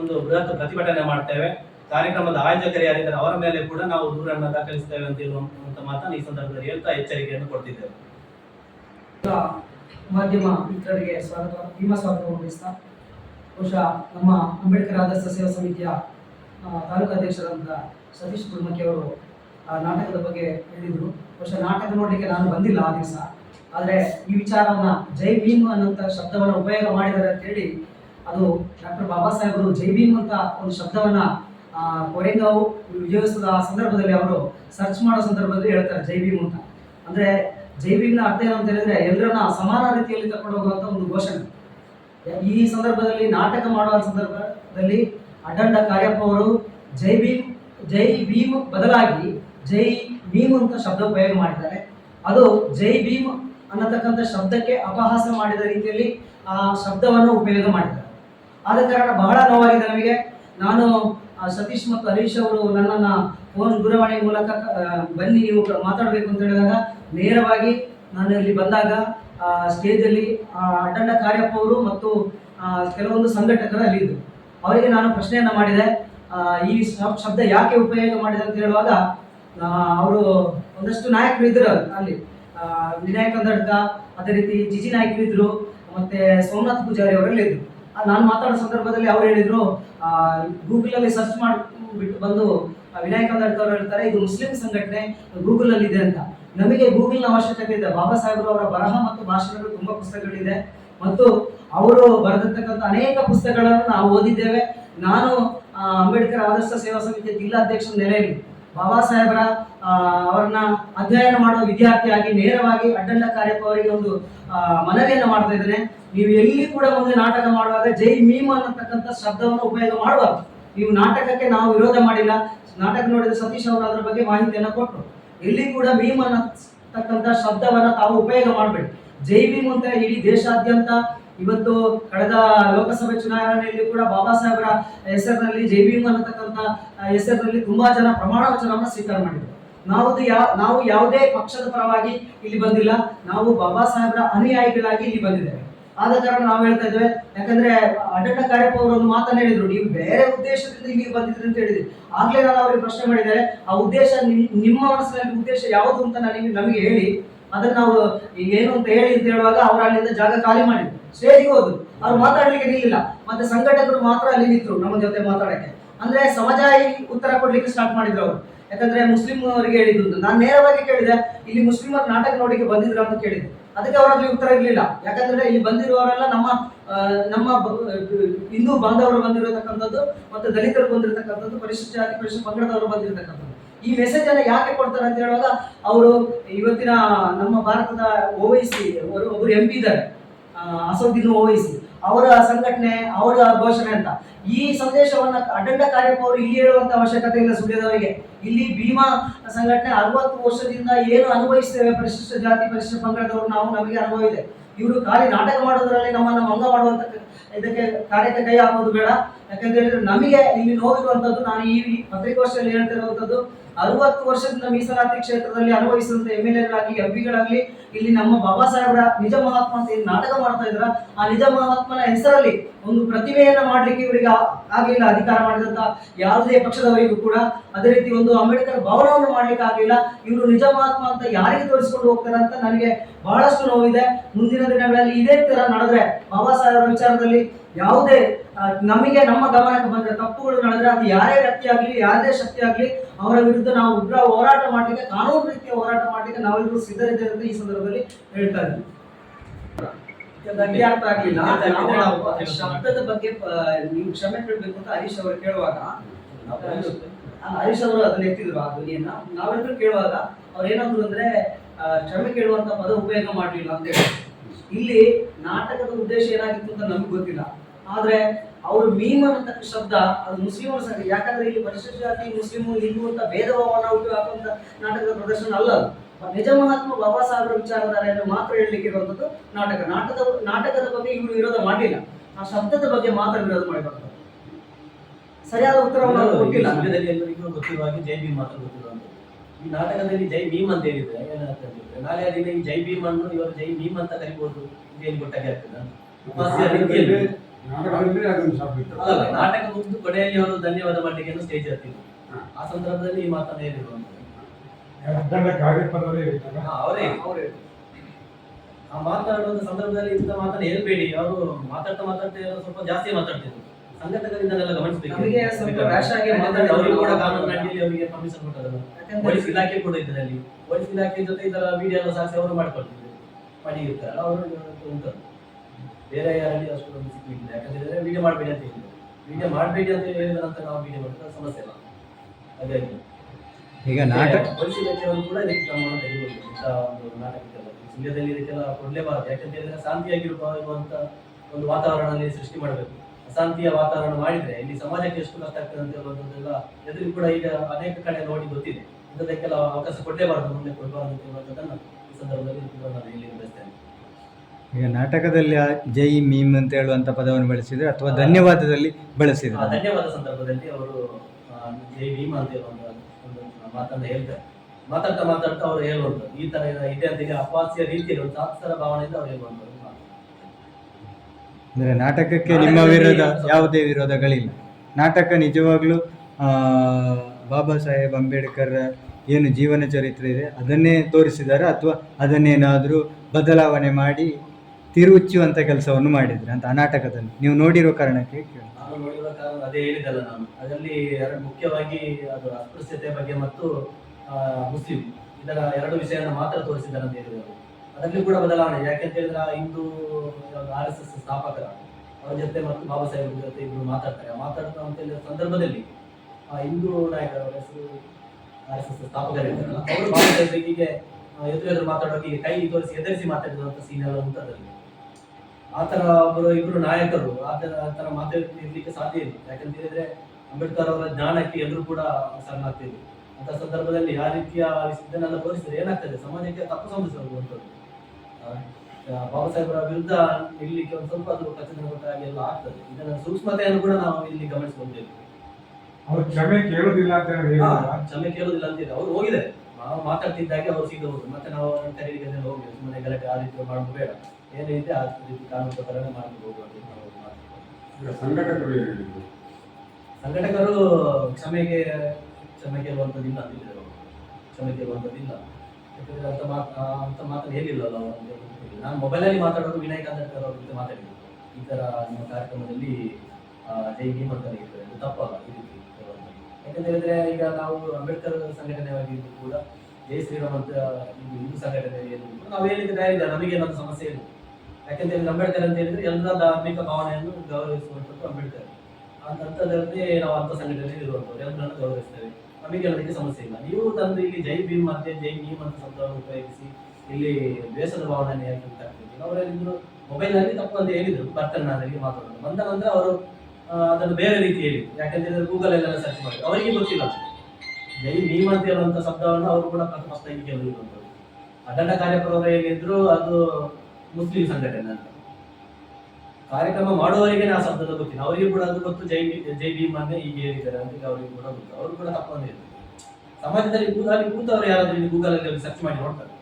ಒಂದು ಬೃಹತ್ ಪ್ರತಿಭಟನೆ ಮಾಡ್ತೇವೆ. ಕಾರ್ಯಕ್ರಮದ ಆಯೋಜಕರು ಯಾರಿದ್ದಾರೆ ಅವರ ಮೇಲೆ ಕೂಡ ನಾವು ದೂರನ್ನು ದಾಖಲಿಸ್ತೇವೆ ಅಂತ ಹೇಳುವಂತ ಮಾತನ್ನು ಈ ಸಂದರ್ಭದಲ್ಲಿ ಹೇಳ್ತಾ ಎಚ್ಚರಿಕೆಯನ್ನು ಕೊಡ್ತಿದ್ದೇವೆ. ಮಾಧ್ಯಮ ಮಿತ್ರರಿಗೆ ಸ್ವಾಗತ. ನಿಮ್ಮ ಬಯಸ್ತಾ ಬಹುಶಃ ನಮ್ಮ ಅಂಬೇಡ್ಕರ್ ಆದರ್ಶ ಸೇವಾ ಸಮಿತಿಯ ತಾಲೂಕು ಅಧ್ಯಕ್ಷರಾದಂಥ ಸತೀಶ್ ಕುರ್ಮಕ್ಕಿ ಅವರು ನಾಟಕದ ಬಗ್ಗೆ ಹೇಳಿದರು. ಬಹುಶಃ ನಾಟಕ ನೋಡಲಿಕ್ಕೆ ನಾನು ಬಂದಿಲ್ಲ ಆ ದಿವಸ. ಆದರೆ ಈ ವಿಚಾರವನ್ನ ಜೈ ಭೀಮ್ ಅನ್ನೋಂಥ ಶಬ್ದವನ್ನು ಉಪಯೋಗ ಮಾಡಿದ್ದಾರೆ ಅಂತ ಹೇಳಿ ಅದು ಡಾಕ್ಟರ್ ಬಾಬಾ ಸಾಹೇಬರು ಜೈ ಭೀಮ್ ಅಂತ ಒಂದು ಶಬ್ದವನ್ನ ಕೊರೆಂಗಾವು ವಿಜಯೋತ್ಸವದ ಸಂದರ್ಭದಲ್ಲಿ ಅವರು ಸರ್ಚ್ ಮಾಡೋ ಸಂದರ್ಭದಲ್ಲಿ ಹೇಳ್ತಾರೆ ಜೈ ಭೀಮ್ ಅಂತ. ಅಂದ್ರೆ ಜೈ ಭೀಮ್ನ ಅರ್ಥ ಏನು ಅಂತ ಹೇಳಿದ್ರೆ ಎಲ್ಲರನ್ನ ಸಮಾನ ರೀತಿಯಲ್ಲಿ ತಕೊಂಡು ಹೋಗುವಂತ ಒಂದು ಘೋಷಣೆ. ಈ ಸಂದರ್ಭದಲ್ಲಿ ನಾಟಕ ಮಾಡುವ ಸಂದರ್ಭದಲ್ಲಿ ಅಡ್ಡಂಡ ಕಾರ್ಯಪ್ಪ ಅವರು ಜೈ ಭೀಮ್ ಜೈ ಭೀಮ್ ಬದಲಾಗಿ ಜೈ ಭೀಮ್ ಅಂತ ಶಬ್ದ ಉಪಯೋಗ ಮಾಡಿದ್ದಾರೆ. ಅದು ಜೈ ಭೀಮ್ ಅನ್ನತಕ್ಕಂಥ ಶಬ್ದಕ್ಕೆ ಅಪಹಾಸ ಮಾಡಿದ ರೀತಿಯಲ್ಲಿ ಆ ಶಬ್ದವನ್ನು ಉಪಯೋಗ ಮಾಡಿದ್ದಾರೆ. ಆದ ಕಾರಣ ಬಹಳ ನೋವಾಗಿದೆ ನಮಗೆ. ನಾನು ಸತೀಶ್ ಮತ್ತು ಹರೀಶ್ ಅವರು ನನ್ನನ್ನ ಫೋನ್ ದೂರವಾಣಿ ಮೂಲಕ ಬನ್ನಿ ನೀವು ಮಾತಾಡಬೇಕು ಅಂತ ಹೇಳಿದಾಗ ನೇರವಾಗಿ ನಾನು ಇಲ್ಲಿ ಬಂದಾಗ ಸ್ಟೇಜಲ್ಲಿ ಅಡ್ಡಣ್ಣ ಕಾರ್ಯಪ್ಪ ಅವರು ಮತ್ತು ಕೆಲವೊಂದು ಸಂಘಟಕರು ಅಲ್ಲಿ ಇದ್ರು ಅವರಿಗೆ ನಾನು ಪ್ರಶ್ನೆಯನ್ನ ಮಾಡಿದೆ. ಈ ಶಬ್- ಶಬ್ದ ಯಾಕೆ ಉಪಯೋಗ ಮಾಡಿದೆ ಅಂತ ಹೇಳುವಾಗ ಅವರು ಒಂದಷ್ಟು ನಾಯಕರು ಇದ್ರು ಅಲ್ಲಿ. ವಿನಾಯಕ್ ಕಂದಡ್ಕ ಅದೇ ರೀತಿ ಜಿಜಿ ನಾಯಕರು ಇದ್ರು, ಮತ್ತೆ ಸೋಮನಾಥ್ ಪೂಜಾರಿ ಅವರೆಲ್ಲ ಇದ್ರು. ನಾನು ಮಾತಾಡೋ ಸಂದರ್ಭದಲ್ಲಿ ಅವ್ರು ಹೇಳಿದ್ರು ಗೂಗಲ್ ಅಲ್ಲಿ ಸರ್ಚ್ ಮಾಡಿಬಿಟ್ಟು ಬಂದು ವಿನಾಯಕ್ ಅಂಬೇಡ್ಕರ್ ಅವರು ಹೇಳ್ತಾರೆ, ಇದು ಮುಸ್ಲಿಂ ಸಂಘಟನೆ ಗೂಗಲ್ ಅಲ್ಲಿ ಇದೆ ಅಂತ. ನಮಗೆ ಗೂಗಲ್ನ ಅವಶ್ಯಕತೆ ಇದೆ. ಬಾಬಾ ಸಾಹೇಬ್ರು ಅವರ ಬರಹ ಮತ್ತು ಭಾಷಣಗಳು ತುಂಬಾ ಪುಸ್ತಕಗಳಿದೆ. ಮತ್ತು ಅವರು ಬರೆದಿರ್ತಕ್ಕಂಥ ಅನೇಕ ಪುಸ್ತಕಗಳನ್ನು ನಾವು ಓದಿದ್ದೇವೆ. ನಾನು ಅಂಬೇಡ್ಕರ್ ಆದರ್ಶ ಸೇವಾ ಸಮಿತಿಯ ಜಿಲ್ಲಾಧ್ಯಕ್ಷ ನೆಲೆಯಲ್ಲಿ ಬಾಬಾ ಸಾಹೇಬರ ಅವ್ರನ್ನ ಅಧ್ಯಯನ ಮಾಡುವ ವಿದ್ಯಾರ್ಥಿಯಾಗಿ ನೇರವಾಗಿ ಅಡ್ಡಂಡ ಕಾರ್ಯಪ್ಪ ಅವರಿಗೆ ಒಂದು ಮನವಿಯನ್ನು ಮಾಡ್ತಾ ಇದ್ದೇನೆ. ನೀವು ಎಲ್ಲಿ ಕೂಡ ಒಂದು ನಾಟಕ ಮಾಡುವಾಗ ಜೈ ಮೀಮ್ ಅನ್ನತಕ್ಕಂಥ ಶಬ್ದವನ್ನು ಉಪಯೋಗ ಮಾಡಬಾರ್ದು. ನೀವು ನಾಟಕಕ್ಕೆ ನಾವು ವಿರೋಧ ಮಾಡಿಲ್ಲ. ನಾಟಕ ನೋಡಿದ ಸತೀಶ್ ಅವರು ಅದರ ಬಗ್ಗೆ ಮಾಹಿತಿಯನ್ನು ಕೊಟ್ಟರು ಎಲ್ಲಿ ಕೂಡ ಮೀಮ್ ಅನ್ನತಕ್ಕಂಥ ಶಬ್ದವನ್ನ ತಾವು ಉಪಯೋಗ ಮಾಡಬೇಡಿ. ಜೈ ಭೀಮ್ ಅಂತ ಇಡೀ ದೇಶಾದ್ಯಂತ ಇವತ್ತು ಕಳೆದ ಲೋಕಸಭೆ ಚುನಾವಣೆಯಲ್ಲಿ ಕೂಡ ಬಾಬಾ ಸಾಹೇಬರ ಹೆಸರಿನಲ್ಲಿ ಜೈ ಭೀಮ್ ಹೆಸರಿನಲ್ಲಿ ತುಂಬಾ ಜನ ಪ್ರಮಾಣ ವಚನವನ್ನು ಸ್ವೀಕಾರ ಮಾಡಿದ್ರು. ನಾವು ಯಾವ ನಾವು ಯಾವುದೇ ಪಕ್ಷದ ಪರವಾಗಿ ಇಲ್ಲಿ ಬಂದಿಲ್ಲ. ನಾವು ಬಾಬಾ ಸಾಹೇಬರ ಅನುಯಾಯಿಗಳಾಗಿ ಇಲ್ಲಿ ಬಂದಿದ್ದೇವೆ. ಆದ ಕಾರಣ ನಾವು ಹೇಳ್ತಾ ಇದ್ದೇವೆ, ಯಾಕಂದ್ರೆ ಅಡ್ಡ ಕಾರ್ಯಪ್ಪ ಅವರು ಒಂದು ಮಾತನ್ನ ಹೇಳಿದ್ರು, ನೀವು ಬೇರೆ ಉದ್ದೇಶದಿಂದ ಇಲ್ಲಿಗೆ ಬಂದಿದ್ರಿ ಅಂತ ಹೇಳಿದ್ರಿ. ಆಗ್ಲೇ ನಾನು ಅವ್ರಿಗೆ ಪ್ರಶ್ನೆ ಮಾಡಿದ್ದಾರೆ ಆ ಉದ್ದೇಶ ನಿಮ್- ನಿಮ್ಮ ಮನಸ್ಸಿನಲ್ಲಿ ಉದ್ದೇಶ ಯಾವುದು ಅಂತ ನನಗೆ ನಮಗೆ ಹೇಳಿ, ಅದನ್ನ ನಾವು ಏನು ಅಂತ ಹೇಳಿ ಅಂತ ಹೇಳುವಾಗ ಅವರ ಅಲ್ಲಿಂದ ಜಾಗ ಖಾಲಿ ಮಾಡಿದ್ರು. ಸ್ಟೇಜಿಗೆ ಹೋದ್ರು. ಅವ್ರು ಮಾತಾಡ್ಲಿಕ್ಕೆ ನಿಲ್ಲಿಲ್ಲ. ಮತ್ತೆ ಸಂಘಟಕರು ಮಾತ್ರ ಅಲ್ಲಿ ನಿಂತರು ನಮ್ಮ ಜೊತೆ ಮಾತಾಡಕ್ಕೆ. ಅಂದ್ರೆ ಸಮಜಾಯಿ ಉತ್ತರ ಕೊಡ್ಲಿಕ್ಕೆ ಸ್ಟಾರ್ಟ್ ಮಾಡಿದ್ರು ಅವರು. ಯಾಕಂದ್ರೆ ಮುಸ್ಲಿಂ ಅವರಿಗೆ ಹೇಳಿದ್ದು ನಾನು ನೇರವಾಗಿ ಕೇಳಿದೆ, ಇಲ್ಲಿ ಮುಸ್ಲಿಮರು ನಾಟಕ ನೋಡಿಕ್ಕೆ ಬಂದಿದ್ರು ಅಂತ ಕೇಳಿದೆ ಅದಕ್ಕೆ ಅವರಲ್ಲಿ ಉತ್ತರ ಇರಲಿಲ್ಲ. ಯಾಕಂದ್ರೆ ಇಲ್ಲಿ ಬಂದಿರುವವರೆಲ್ಲ ನಮ್ಮ ನಮ್ಮ ಹಿಂದೂ ಬಾಂಧವರು ಬಂದಿರತಕ್ಕಂಥದ್ದು ಮತ್ತು ದಲಿತರು ಬಂದಿರತಕ್ಕಂಥದ್ದು ಪರಿಶಿಷ್ಟ ಜಾತಿ ಪರಿಶಿಷ್ಟ ಪಂಗಡದವರು ಬಂದಿರತಕ್ಕಂಥದ್ದು. ಈ ಮೆಸೇಜ್ ಅನ್ನ ಯಾಕೆ ಕೊಡ್ತಾರೆ ಅಂತ ಹೇಳುವಾಗ, ಅವರು ಇವತ್ತಿನ ನಮ್ಮ ಭಾರತದ ಓವೈಸಿ ಅವರು ಒಬ್ಬರು ಎಂ ಪಿ ಇದ್ದಾರೆ. ಅಸದುದ್ದೀನ್ ಓವೈಸಿ ಅವರ ಸಂಘಟನೆ, ಅವರ ಘೋಷಣೆ ಅಂತ. ಈ ಸಂದೇಶವನ್ನ ಅಡ್ಡ ಕಾರ್ಯಪ್ಪ ಅವರು ಇಲ್ಲಿ ಹೇಳುವಂತ ಅವಶ್ಯಕತೆ ಇಲ್ಲ ಸುಳ್ಯದವರಿಗೆ ಇಲ್ಲಿ ಭೀಮಾ ಸಂಘಟನೆ ಅರವತ್ತು ವರ್ಷದಿಂದ ಏನು ಅನುಭವಿಸ್ತೇವೆ ಪರಿಶಿಷ್ಟ ಜಾತಿ, ಪರಿಶಿಷ್ಟ ಪಂಗಡದವರು ನಾವು ನಮಗೆ ಅನುಭವ ಇದೆ. ಇವರು ಖಾಲಿ ನಾಟಕ ಮಾಡೋದ್ರಲ್ಲಿ ನಮ್ಮನ್ನ ಮಂಗ ಮಾಡುವಂತ ಇದಕ್ಕೆ ಕಾರ್ಯಕ್ಕೆ ಕೈ ಹಾಕೋದು ಬೇಡ. ಯಾಕಂತ ನಮಗೆ ಇಲ್ಲಿ ನೋವಿರುವಂತದ್ದು ನಾನು ಈ ಪತ್ರಿಕೋಷ್ಠಿಯಲ್ಲಿ ಹೇಳ್ತಿರುವಂತದ್ದು ಅರವತ್ತು ವರ್ಷದಿಂದ ಮೀಸಲಾತಿ ಕ್ಷೇತ್ರದಲ್ಲಿ ಅನುಭವಿಸಿದಂತ ಎಂ ಎಲ್ ಎಗಳಾಗ್ಲಿ, ಎಂ ಪಿಗಳಾಗ್ಲಿ, ಇಲ್ಲಿ ನಮ್ಮ ಬಾಬಾ ಸಾಹೇಬರ ನಿಜ ಮಹಾತ್ಮ ಅಂತ ಏನು ನಾಟಕ ಮಾಡ್ತಾ ಇದ್ರ ಆ ನಿಜ ಮಹಾತ್ಮನ ಹೆಸರಲ್ಲಿ ಒಂದು ಪ್ರತಿಮೆಯನ್ನ ಮಾಡ್ಲಿಕ್ಕೆ ಇವರಿಗೆ ಆಗಿಲ್ಲ ಅಧಿಕಾರ ಮಾಡಿದಂತ ಯಾವುದೇ ಪಕ್ಷದವರಿಗೂ ಕೂಡ. ಅದೇ ರೀತಿ ಒಂದು ಅಂಬೇಡ್ಕರ್ ಭವನವನ್ನು ಮಾಡ್ಲಿಕ್ಕೆ ಆಗಲಿಲ್ಲ. ಇವರು ನಿಜ ಮಹಾತ್ಮ ಅಂತ ಯಾರಿಗೆ ತೋರಿಸ್ಕೊಂಡು ಹೋಗ್ತಾರೆ ಅಂತ ನನಗೆ ಬಹಳಷ್ಟು ನೋವಿದೆ. ಮುಂದಿನ ದಿನಗಳಲ್ಲಿ ಇದೇ ತರ ನಡೆದ್ರೆ, ಬಾಬಾ ಸಾಹೇಬರ ವಿಚಾರದಲ್ಲಿ ಯಾವುದೇ ನಮಗೆ ನಮ್ಮ ಗಮನಕ್ಕೆ ಬಂದ ತಪ್ಪುಗಳು ನಡೆದ್ರೆ ಅದು ಯಾರೇ ವ್ಯಕ್ತಿ ಆಗ್ಲಿ ಯಾರದೇ ಶಕ್ತಿ ಆಗ್ಲಿ ಅವರ ವಿರುದ್ಧ ನಾವು ಉಗ್ರ ಹೋರಾಟ ಮಾಡಲಿಕ್ಕೆ ಕಾನೂನು ರೀತಿಯ ಹೋರಾಟ ಮಾಡಲಿಕ್ಕೆ ನಾವೆಲ್ಲರೂ ಸಿದ್ಧರಿದ್ದೇವೆ ಅಂತ ಈ ಸಂದರ್ಭದಲ್ಲಿ ಹೇಳ್ತಾ ಇದ್ವಿ. ಅರ್ಥ ಆಗ್ಲಿಲ್ಲ. ಶಬ್ದದ ಬಗ್ಗೆ ನೀವು ಕ್ಷಮೆ ಕೇಳಬೇಕು ಅಂತ ಹರೀಶ್ ಅವರು ಕೇಳುವಾಗ ಹರೀಶ್ ಅವರು ಅದನ್ನ ಎತ್ತಿದ್ರು ಆ ಧ್ವನಿಯನ್ನ. ನಾವೆಲ್ಲರೂ ಕೇಳುವಾಗ ಅವ್ರು ಏನಂದ್ರು ಅಂದ್ರೆ ಕ್ಷಮೆ ಕೇಳುವಂತ ಪದ ಉಪಯೋಗ ಮಾಡ್ಲಿಲ್ಲ ಅಂತ ಹೇಳಿ ಇಲ್ಲಿ ನಾಟಕದ ಉದ್ದೇಶ ಏನಾಗಿತ್ತು ಅಂತ ನಮ್ಗೆ ಗೊತ್ತಿಲ್ಲ. ಆದ್ರೆ ಅವರು ಮೀಮ್ ಅಂತ ಶಬ್ದ, ಅದು ಮುಸ್ಲಿಮರ ಸಂಘ ಯಾಕಂದ್ರೆ ಇಲ್ಲಿ ಪರಿಶಿಷ್ಟ ಜಾತಿ, ಮುಸ್ಲಿಮು, ಹಿಂದೂ ಅಂತ ಭೇದ ಭಾವನ ಹುಟ್ಟು ಹಾಕುವಂತ ನಾಟಕದ ಪ್ರದರ್ಶನ ಅಲ್ಲ. ನಿಜ ಮಹಾತ್ಮ ಬಾಬಾ ಸಾಹೇಬರ ವಿಚಾರಧಾರೆಯನ್ನು ಮಾತ್ರ ಹೇಳಲಿಕ್ಕೆ ಇರುವಂತದ್ದು ನಾಟಕ. ನಾಟಕದ ನಾಟಕದ ಬಗ್ಗೆ ಇವರು ವಿರೋಧ ಮಾಡಲಿಲ್ಲ. ಆ ಶಬ್ದದ ಬಗ್ಗೆ ಮಾತ್ರ ವಿರೋಧ ಮಾಡಿ ಬರ್ತಾರೆ ಸರಿಯಾದ ಉತ್ತರವನ್ನು ಕೊಟ್ಟಿಲ್ಲ. ಎಲ್ಲರಿಗೂ ಗೊತ್ತಿರುವ ಹಾಗೆ ಜೈ ಭೀಮ್ ಮಾತ್ರ ಗೊತ್ತಿರುವಂತದ್ದು. ಈ ನಾಟಕದಲ್ಲಿ ಜೈ ಭೀಮ್ ಅಂತ ಹೇಳಿದ್ರೆ ಏನಾಗ್ತದೆ ನಾಳೆ ದಿನ ಈ ಜೈ ಭೀಮ್ ಅನ್ನು ಇವರು ಜೈ ಭೀಮ್ ಅಂತ ಕರಿಬಹುದು ಇದೇನು ಗೊತ್ತಾಗಿ ಆಗ್ತದೆ? ಅಲ್ಲ. ನಾಟಕ ಮುಗಿದು ಕೊನೆಯಲ್ಲಿ ಅವರು ಧನ್ಯವಾದ ಮಾಡಲಿಕ್ಕೆ ಸ್ಟೇಜ್ ಹತ್ತಿದ್ರು ಆ ಸಂದರ್ಭದಲ್ಲಿ ಈ ಮಾತನ್ನ ಹೇಳಿದ್ರು ಅವರೇ. ಆ ಮಾತಾಡುವಂತ ಸಂದರ್ಭದಲ್ಲಿ ಇಂಥ ಮಾತನ್ನ ಹೇಳ್ಬೇಡಿ. ಅವರು ಮಾತಾಡ್ತಾ ಮಾತಾಡ್ತಾ ಸ್ವಲ್ಪ ಜಾಸ್ತಿ ಮಾತಾಡ್ತಿದ್ರು. ಸಂಘಟಕರಿಂದ ಅದೆಲ್ಲ ಗಮನಿಸಬೇಕು. ನಮಗೆ ಸ್ವಲ್ಪ rash ಆಗಿ ಯಾಕಂದ್ರೆ ಅವರಿಗೆ ಕೂಡ ಮಾತಾಡಿದ್ರು. ಕಾನೂನು ಅಡಿಯಲ್ಲಿ ಅವರಿಗೆ ಪರ್ಮಿಷನ್ ಕೊಟ್ಟದಲ್ಲ. ಯಾಕಂದ್ರೆ ಪೊಲೀಸ್ ಇಲಾಖೆ ಕೂಡ ಇದರಲ್ಲಿ. ಪೊಲೀಸ್ ಇಲಾಖೆ ಜೊತೆ ಇದರ ವಿಡಿಯೋ ಎಲ್ಲ ಸಾಕ್ಷಿ ಅವರು ಮಾಡ್ಕೊಳ್ತಿದ್ರು ಮಾಡಿ ಇರ್ತಾರೆ ಅವರು ಉಂಟು. ಬೇರೆ ಯಾರಲ್ಲಿ ಅಷ್ಟು ಒಂದು ಸಿಕ್ಕಿಲ್ಲ ಯಾಕಂದ್ರೆ ವಿಡಿಯೋ ಮಾಡಬೇಡಿ ಅಂತ ಹೇಳಿದ್ರು. ವಿಡಿಯೋ ಮಾಡಬೇಡಿ ಅಂತ ಹೇಳಿದ ನಂತರ ನಾವು ವಿಡಿಯೋ ಮಾಡಿದ್ರೆ ಸಮಸ್ಯೆ ಇಲ್ಲ. ಹಾಗಾಗಿ ಈಗ ನಾಟಕ ಪೊಲೀಸ್ ಇಲಾಖೆಯವರು ಕೂಡ ಇದಕ್ಕೆ ಕ್ರಮವನ್ನು ತೆಗೆದುಕೊಳ್ಳಬೇಕು ಇಂಥ ಒಂದು ನಾಟಕಕ್ಕೆಲ್ಲ ಸುಳ್ಯದಲ್ಲಿ ಇದಕ್ಕೆಲ್ಲ ಕೊಡಲೇಬಾರದು. ಯಾಕಂತ ಹೇಳಿದ್ರೆ ಶಾಂತಿಯಾಗಿರುವ ಒಂದು ವಾತಾವರಣದಲ್ಲಿ ಸೃಷ್ಟಿ ಮಾಡಬೇಕು. ಅಶಾಂತಿಯ ವಾತಾವರಣ ಮಾಡಿದ್ರೆ ಇಲ್ಲಿ ಸಮಾಜಕ್ಕೆ ಎಷ್ಟು ಕಷ್ಟ ಆಗ್ತದೆ ಅಂತ ಹೇಳುವಂಥದ್ದೆಲ್ಲ ಎದುರು ಕೂಡ ಈಗ ಅನೇಕ ಕಡೆ ನೋಡಿ ಗೊತ್ತಿದೆ. ಇಂಥದಕ್ಕೆಲ್ಲ ಅವಕಾಶ ಕೊಡಲೇಬಾರದು ಮುಂದೆ ಕೊಡಬಾರದು ಅಂತ ಹೇಳುವಂಥದ್ದನ್ನು ಈ ಸಂದರ್ಭದಲ್ಲಿ ನಾನು ಇಲ್ಲಿ ಬಯಸ್ತೇನೆ ಈಗ ನಾಟಕದಲ್ಲಿ ಆ ಜೈ ಮೀಮ್ ಅಂತ ಹೇಳುವಂತ ಪದವನ್ನು ಬಳಸಿದ್ರೆ ಅಥವಾ ಧನ್ಯವಾದದಲ್ಲಿ ಬಳಸಿದ್ರೆ? ಧನ್ಯವಾದ ಸಂದರ್ಭದಲ್ಲಿ ಅವರು ಜೈ ಮೀಮ್ ಅಂತ ಹೇಳುವಂತ ಒಂದು ಮಾತನ್ನ ಹೇಳ್ತಾರೆ. ಮಾತಾಡ್ತಾ ಮಾತಾಡ್ತಾ ಅವರು ಹೇಳುವಂಥದ್ದು ಈ ತರ ಇದೆ ಅಂತ ಈಗ ಅಪಾಸ್ಯ ರೀತಿಯಲ್ಲಿ ಒಂದು ಸಾತ್ಸರ ಭಾವನೆಯಿಂದ ಅವ್ರು ಹೇಳುವಂಥದ್ದು. ಮಾತು. ಅಂದ್ರೆ ನಾಟಕಕ್ಕೆ ನಿಮ್ಮ ವಿರೋಧ ಯಾವುದೇ? ವಿರೋಧಗಳಿಲ್ಲ. ನಾಟಕ ನಿಜವಾಗ್ಲೂ ಆ, ಬಾಬಾ ಸಾಹೇಬ್ ಅಂಬೇಡ್ಕರ್ ಏನು ಜೀವನ ಚರಿತ್ರೆ ಇದೆ ಅದನ್ನೇ ತೋರಿಸಿದ್ದಾರೆ ಅಥವಾ ಅದನ್ನೇನಾದರೂ ಬದಲಾವಣೆ ಮಾಡಿ ತಿರುಚ್ಚುವಂತ ಕೆಲಸವನ್ನು ಮಾಡಿದ್ರೆ ಅಂತ ಆ ನಾಟಕದಲ್ಲಿ? ನೀವು ನೋಡಿರೋ ಕಾರಣಕ್ಕೆ ನಾನು ಕಾರಣ ಅದೇ ಹೇಳಿದಲ್ಲ ನಾನು. ಅದರಲ್ಲಿ ಮುಖ್ಯವಾಗಿ ಅದು ಅಸ್ಪೃಶ್ಯತೆ ಬಗ್ಗೆ ಮತ್ತು ಮುಸ್ಲಿಂ ಇದರ ಎರಡು ವಿಷಯನ ಮಾತ್ರ ತೋರಿಸಿದ್ದಾರೆ ಅಂತ ಹೇಳಿದರು ಅದರಲ್ಲಿ ಕೂಡ ಬದಲಾವಣೆ. ಯಾಕೆಂತ ಹೇಳಿದ್ರೆ ಹಿಂದೂ ಆರ್ ಎಸ್ ಎಸ್ ಸ್ಥಾಪಕರ ಅವರ ಜೊತೆ ಮತ್ತು ಬಾಬಾ ಸಾಹೇಬ್ ಜೊತೆ ಇಬ್ರು ಮಾತಾಡ್ತಾರೆ. ಮಾತಾಡ್ತಾ ಅಂತ ಹೇಳಿದ ಸಂದರ್ಭದಲ್ಲಿ ಆ ಹಿಂದೂ ನಾಯಕರ ಹೆಸರು ಆರ್ ಎಸ್ ಎಸ್ ಸ್ಥಾಪಕರಿದ್ದಾರಲ್ಲ ಅವರು ಬಾಬಾ ಸಾಹೇಬರಿಗೆ ಎದುರು ಎದುರು ಮಾತಾಡುವಾಗ ಈಗ ಕೈ ತೋರಿಸಿ ಎದುರಿಸಿ ಮಾತಾಡಿದಂತ ಸೀನ್ ಎಲ್ಲ ಉಂಟದಲ್ಲಿ ಆ ತರ ಒಬ್ಬರು ಇಬ್ರು ನಾಯಕರು ಆ ತರ ಆ ತರ ಮಾತಾಡ್ಲಿಕ್ಕೆ ಸಾಧ್ಯ ಇಲ್ಲ. ಯಾಕಂತ ಹೇಳಿದ್ರೆ ಅಂಬೇಡ್ಕರ್ ಅವರ ಜ್ಞಾನಕ್ಕೆ ಎಲ್ಲರೂ ಕೂಡ ಶರಣಾಗ್ತಿದ್ರು ಅಂತ ಸಂದರ್ಭದಲ್ಲಿ ಆ ರೀತಿಯ ಇದನ್ನೆಲ್ಲ ತೋರಿಸಿದ್ರೆ ಏನಾಗ್ತದೆ? ಸಮಾಜಕ್ಕೆ ತಪ್ಪು ಆ, ಬಾಬಾ ಸಾಹೇಬರ ವಿರುದ್ಧ ನಿಲ್ಲಲಿಕ್ಕೆ ಒಂದು ಸ್ವಲ್ಪ ಅದು ಖಚಿತಗೊಂಡ ಹಾಗೆ ಎಲ್ಲ ಆಗ್ತದೆ. ಇದನ್ನ ಸೂಕ್ಷ್ಮತೆಯನ್ನು ಕೂಡ ನಾವು ಇಲ್ಲಿ ಗಮನಿಸಿಕೊಂಡಿದ್ದೇವೆ ಅವ್ರು ಕ್ಷಮೆ ಕೇಳೋದಿಲ್ಲ ಅಂತ? ಕ್ಷಮೆ ಕೇಳುದಿಲ್ಲ ಅಂತಿದೆ ಅವ್ರು ಹೋಗಿದೆ ನಾವು ಮಾತಾಡ್ತಿದ್ದಾಗೆ ಅವ್ರು ಸೀದಾ ಹೋದ್ರು. ಮತ್ತೆ ನಾವು ಅವ್ರನ್ನ ಕರೀಲಿಕ್ಕೆ ಅದೆಲ್ಲ ಹೋಗಿ ಸುಮ್ಮನೆ ಗಲಾಟೆ ಆ ರೀತಿ ಮಾಡೋದು ಬೇಡ. ಏನೈತೆ ಆ ರೀತಿ ಕಾನೂನು ಪ್ರಕಾರ ಮಾಡ್ಕೊಂಡು ಹೋಗುವ ಅಂತ ನಾವು ಮಾತಾಡ್ತೀವಿ. ಸಂಘಟಕರು ಏನು ಸಂಘಟಕರು ಕ್ಷಮೆಗೆ ಕ್ಷಮೆ ಕೇಳುವಂಥದ್ದಿಲ್ಲ ಅಂತ ಹೇಳಿದ್ರು. ಕ್ಷಮೆ ಕೇಳುವಂಥದ್ದಿಲ್ಲ ಯಾಕಂದ್ರೆ ಅಂತ ಮಾತು ಅಂತ ಮಾತನ್ನು ಹೇಳಿಲ್ಲಲ್ಲ ನಾನು ಮೊಬೈಲಲ್ಲಿ ಮಾತಾಡೋದು ವಿನಯ್ ಕಾಂದರ್ಕರ್ ಅವ್ರ ಜೊತೆ ಮಾತಾಡಿದ್ದು ಈ ಥರ ನಿಮ್ಮ ಕಾರ್ಯಕ್ರಮದಲ್ಲಿ ಜೈ ಭೀಮ್ ಅಂತ ಹೇಳ್ತಾರೆ ಅದು ತಪ್ಪಲ್ಲ, ಈ ರೀತಿ. ಯಾಕಂತ ಹೇಳಿದ್ರೆ ಈಗ ನಾವು ಅಂಬೇಡ್ಕರ್ ಸಂಘಟನೆಯಾಗಿದ್ದು ಕೂಡ, ಜೈ ಶ್ರೀರಾಮ್ ಅಂತ ಹಿಂದೂ ಸಂಘಟನೆ ಏನು ನಾವು ಹೇಳಿದ್ರೆ ಧೈರ್ಯ ನಮಗೆ ಏನಾದ್ರು ಸಮಸ್ಯೆ ಇಲ್ಲ ಯಾಕಂತ ಹೇಳಿದ್ರೆ ಅಂಬೇಡ್ಕರ್ ಅಂತ ಹೇಳಿದ್ರೆ ಎಲ್ಲ ಧಾರ್ಮಿಕ ಭಾವನೆಯನ್ನು ಗೌರವಿಸುವಂಥದ್ದು ಅಂಬೇಡ್ಕರ್. ಅಂತಂತದ್ರಲ್ಲಿ ನಾವು ಅಂತ ಸಂಘಟನೆ ಇರುವಂಥದ್ದು ಎಲ್ಲರನ್ನು ಗೌರವಿಸ್ತೇವೆ. ನಮಗೆ ಅದಕ್ಕೆ ಸಮಸ್ಯೆ ಇಲ್ಲ. ನೀವು ತಂದು ಇಲ್ಲಿ ಜೈ ಭೀಮ್ ಮತ್ತೆ ಜೈ ಭೀಮ್ ಅಂತ ಶಬ್ದವನ್ನು ಉಪಯೋಗಿಸಿ ಇಲ್ಲಿ ದ್ವೇಷದ ಭಾವನೆ ಅವರೇನಿದ್ರು ಮೊಬೈಲ್ ಅಲ್ಲಿ ತಪ್ಪು ಅಂತ ಹೇಳಿದ್ರು ಬರ್ತನಾದಲ್ಲಿ ಮಾತಾಡೋದು ಬಂದ ನಂತರ ಅವರು ಅದನ್ನು ಬೇರೆ ರೀತಿ ಹೇಳಿ ಯಾಕಂದ್ರೆ ಗೂಗಲ್ ಎಲ್ಲ ಸರ್ಚ್ ಮಾಡಿ ಅವರಿಗೆ ಗೊತ್ತಿಲ್ಲ. ಜೈ ಭೀಮ್ ಅಂತ ಹೇಳುವಂತ ಶಬ್ದವನ್ನು ಅವರು ಕೂಡ ಫಸ್ಟ್ ಬಂದರು ಅಖಂಡ ಏನಿದ್ರು ಅದು ಮುಸ್ಲಿಂ ಸಂಘಟನೆ ಅಂತ. ಕಾರ್ಯಕ್ರಮ ಮಾಡುವವರಿಗೆ ಆ ಶಬ್ದದ ಗೊತ್ತಿಲ್ಲ. ಅವರಿಗೆ ಕೂಡ ಅದು ಗೊತ್ತು, ಜೈ ಜೈ ಭೀಮ್ ಅನ್ನೇ ಈಗ ಹೇಳಿದ್ದಾರೆ ಅಂತ ಅವರಿಗೆ ಕೂಡ ಗೊತ್ತು. ಅವರು ಕೂಡ ತಪ್ಪೊಂದೇ ಸಮಾಜದಲ್ಲಿ ಕೂತ- ಅಲ್ಲಿ ಕೂತವರು ಯಾರಾದ್ರೂ ಗೂಗಲ್ ಅಲ್ಲಿ ಸರ್ಚ್ ಮಾಡಿ ನೋಡ್ತಾರೆ.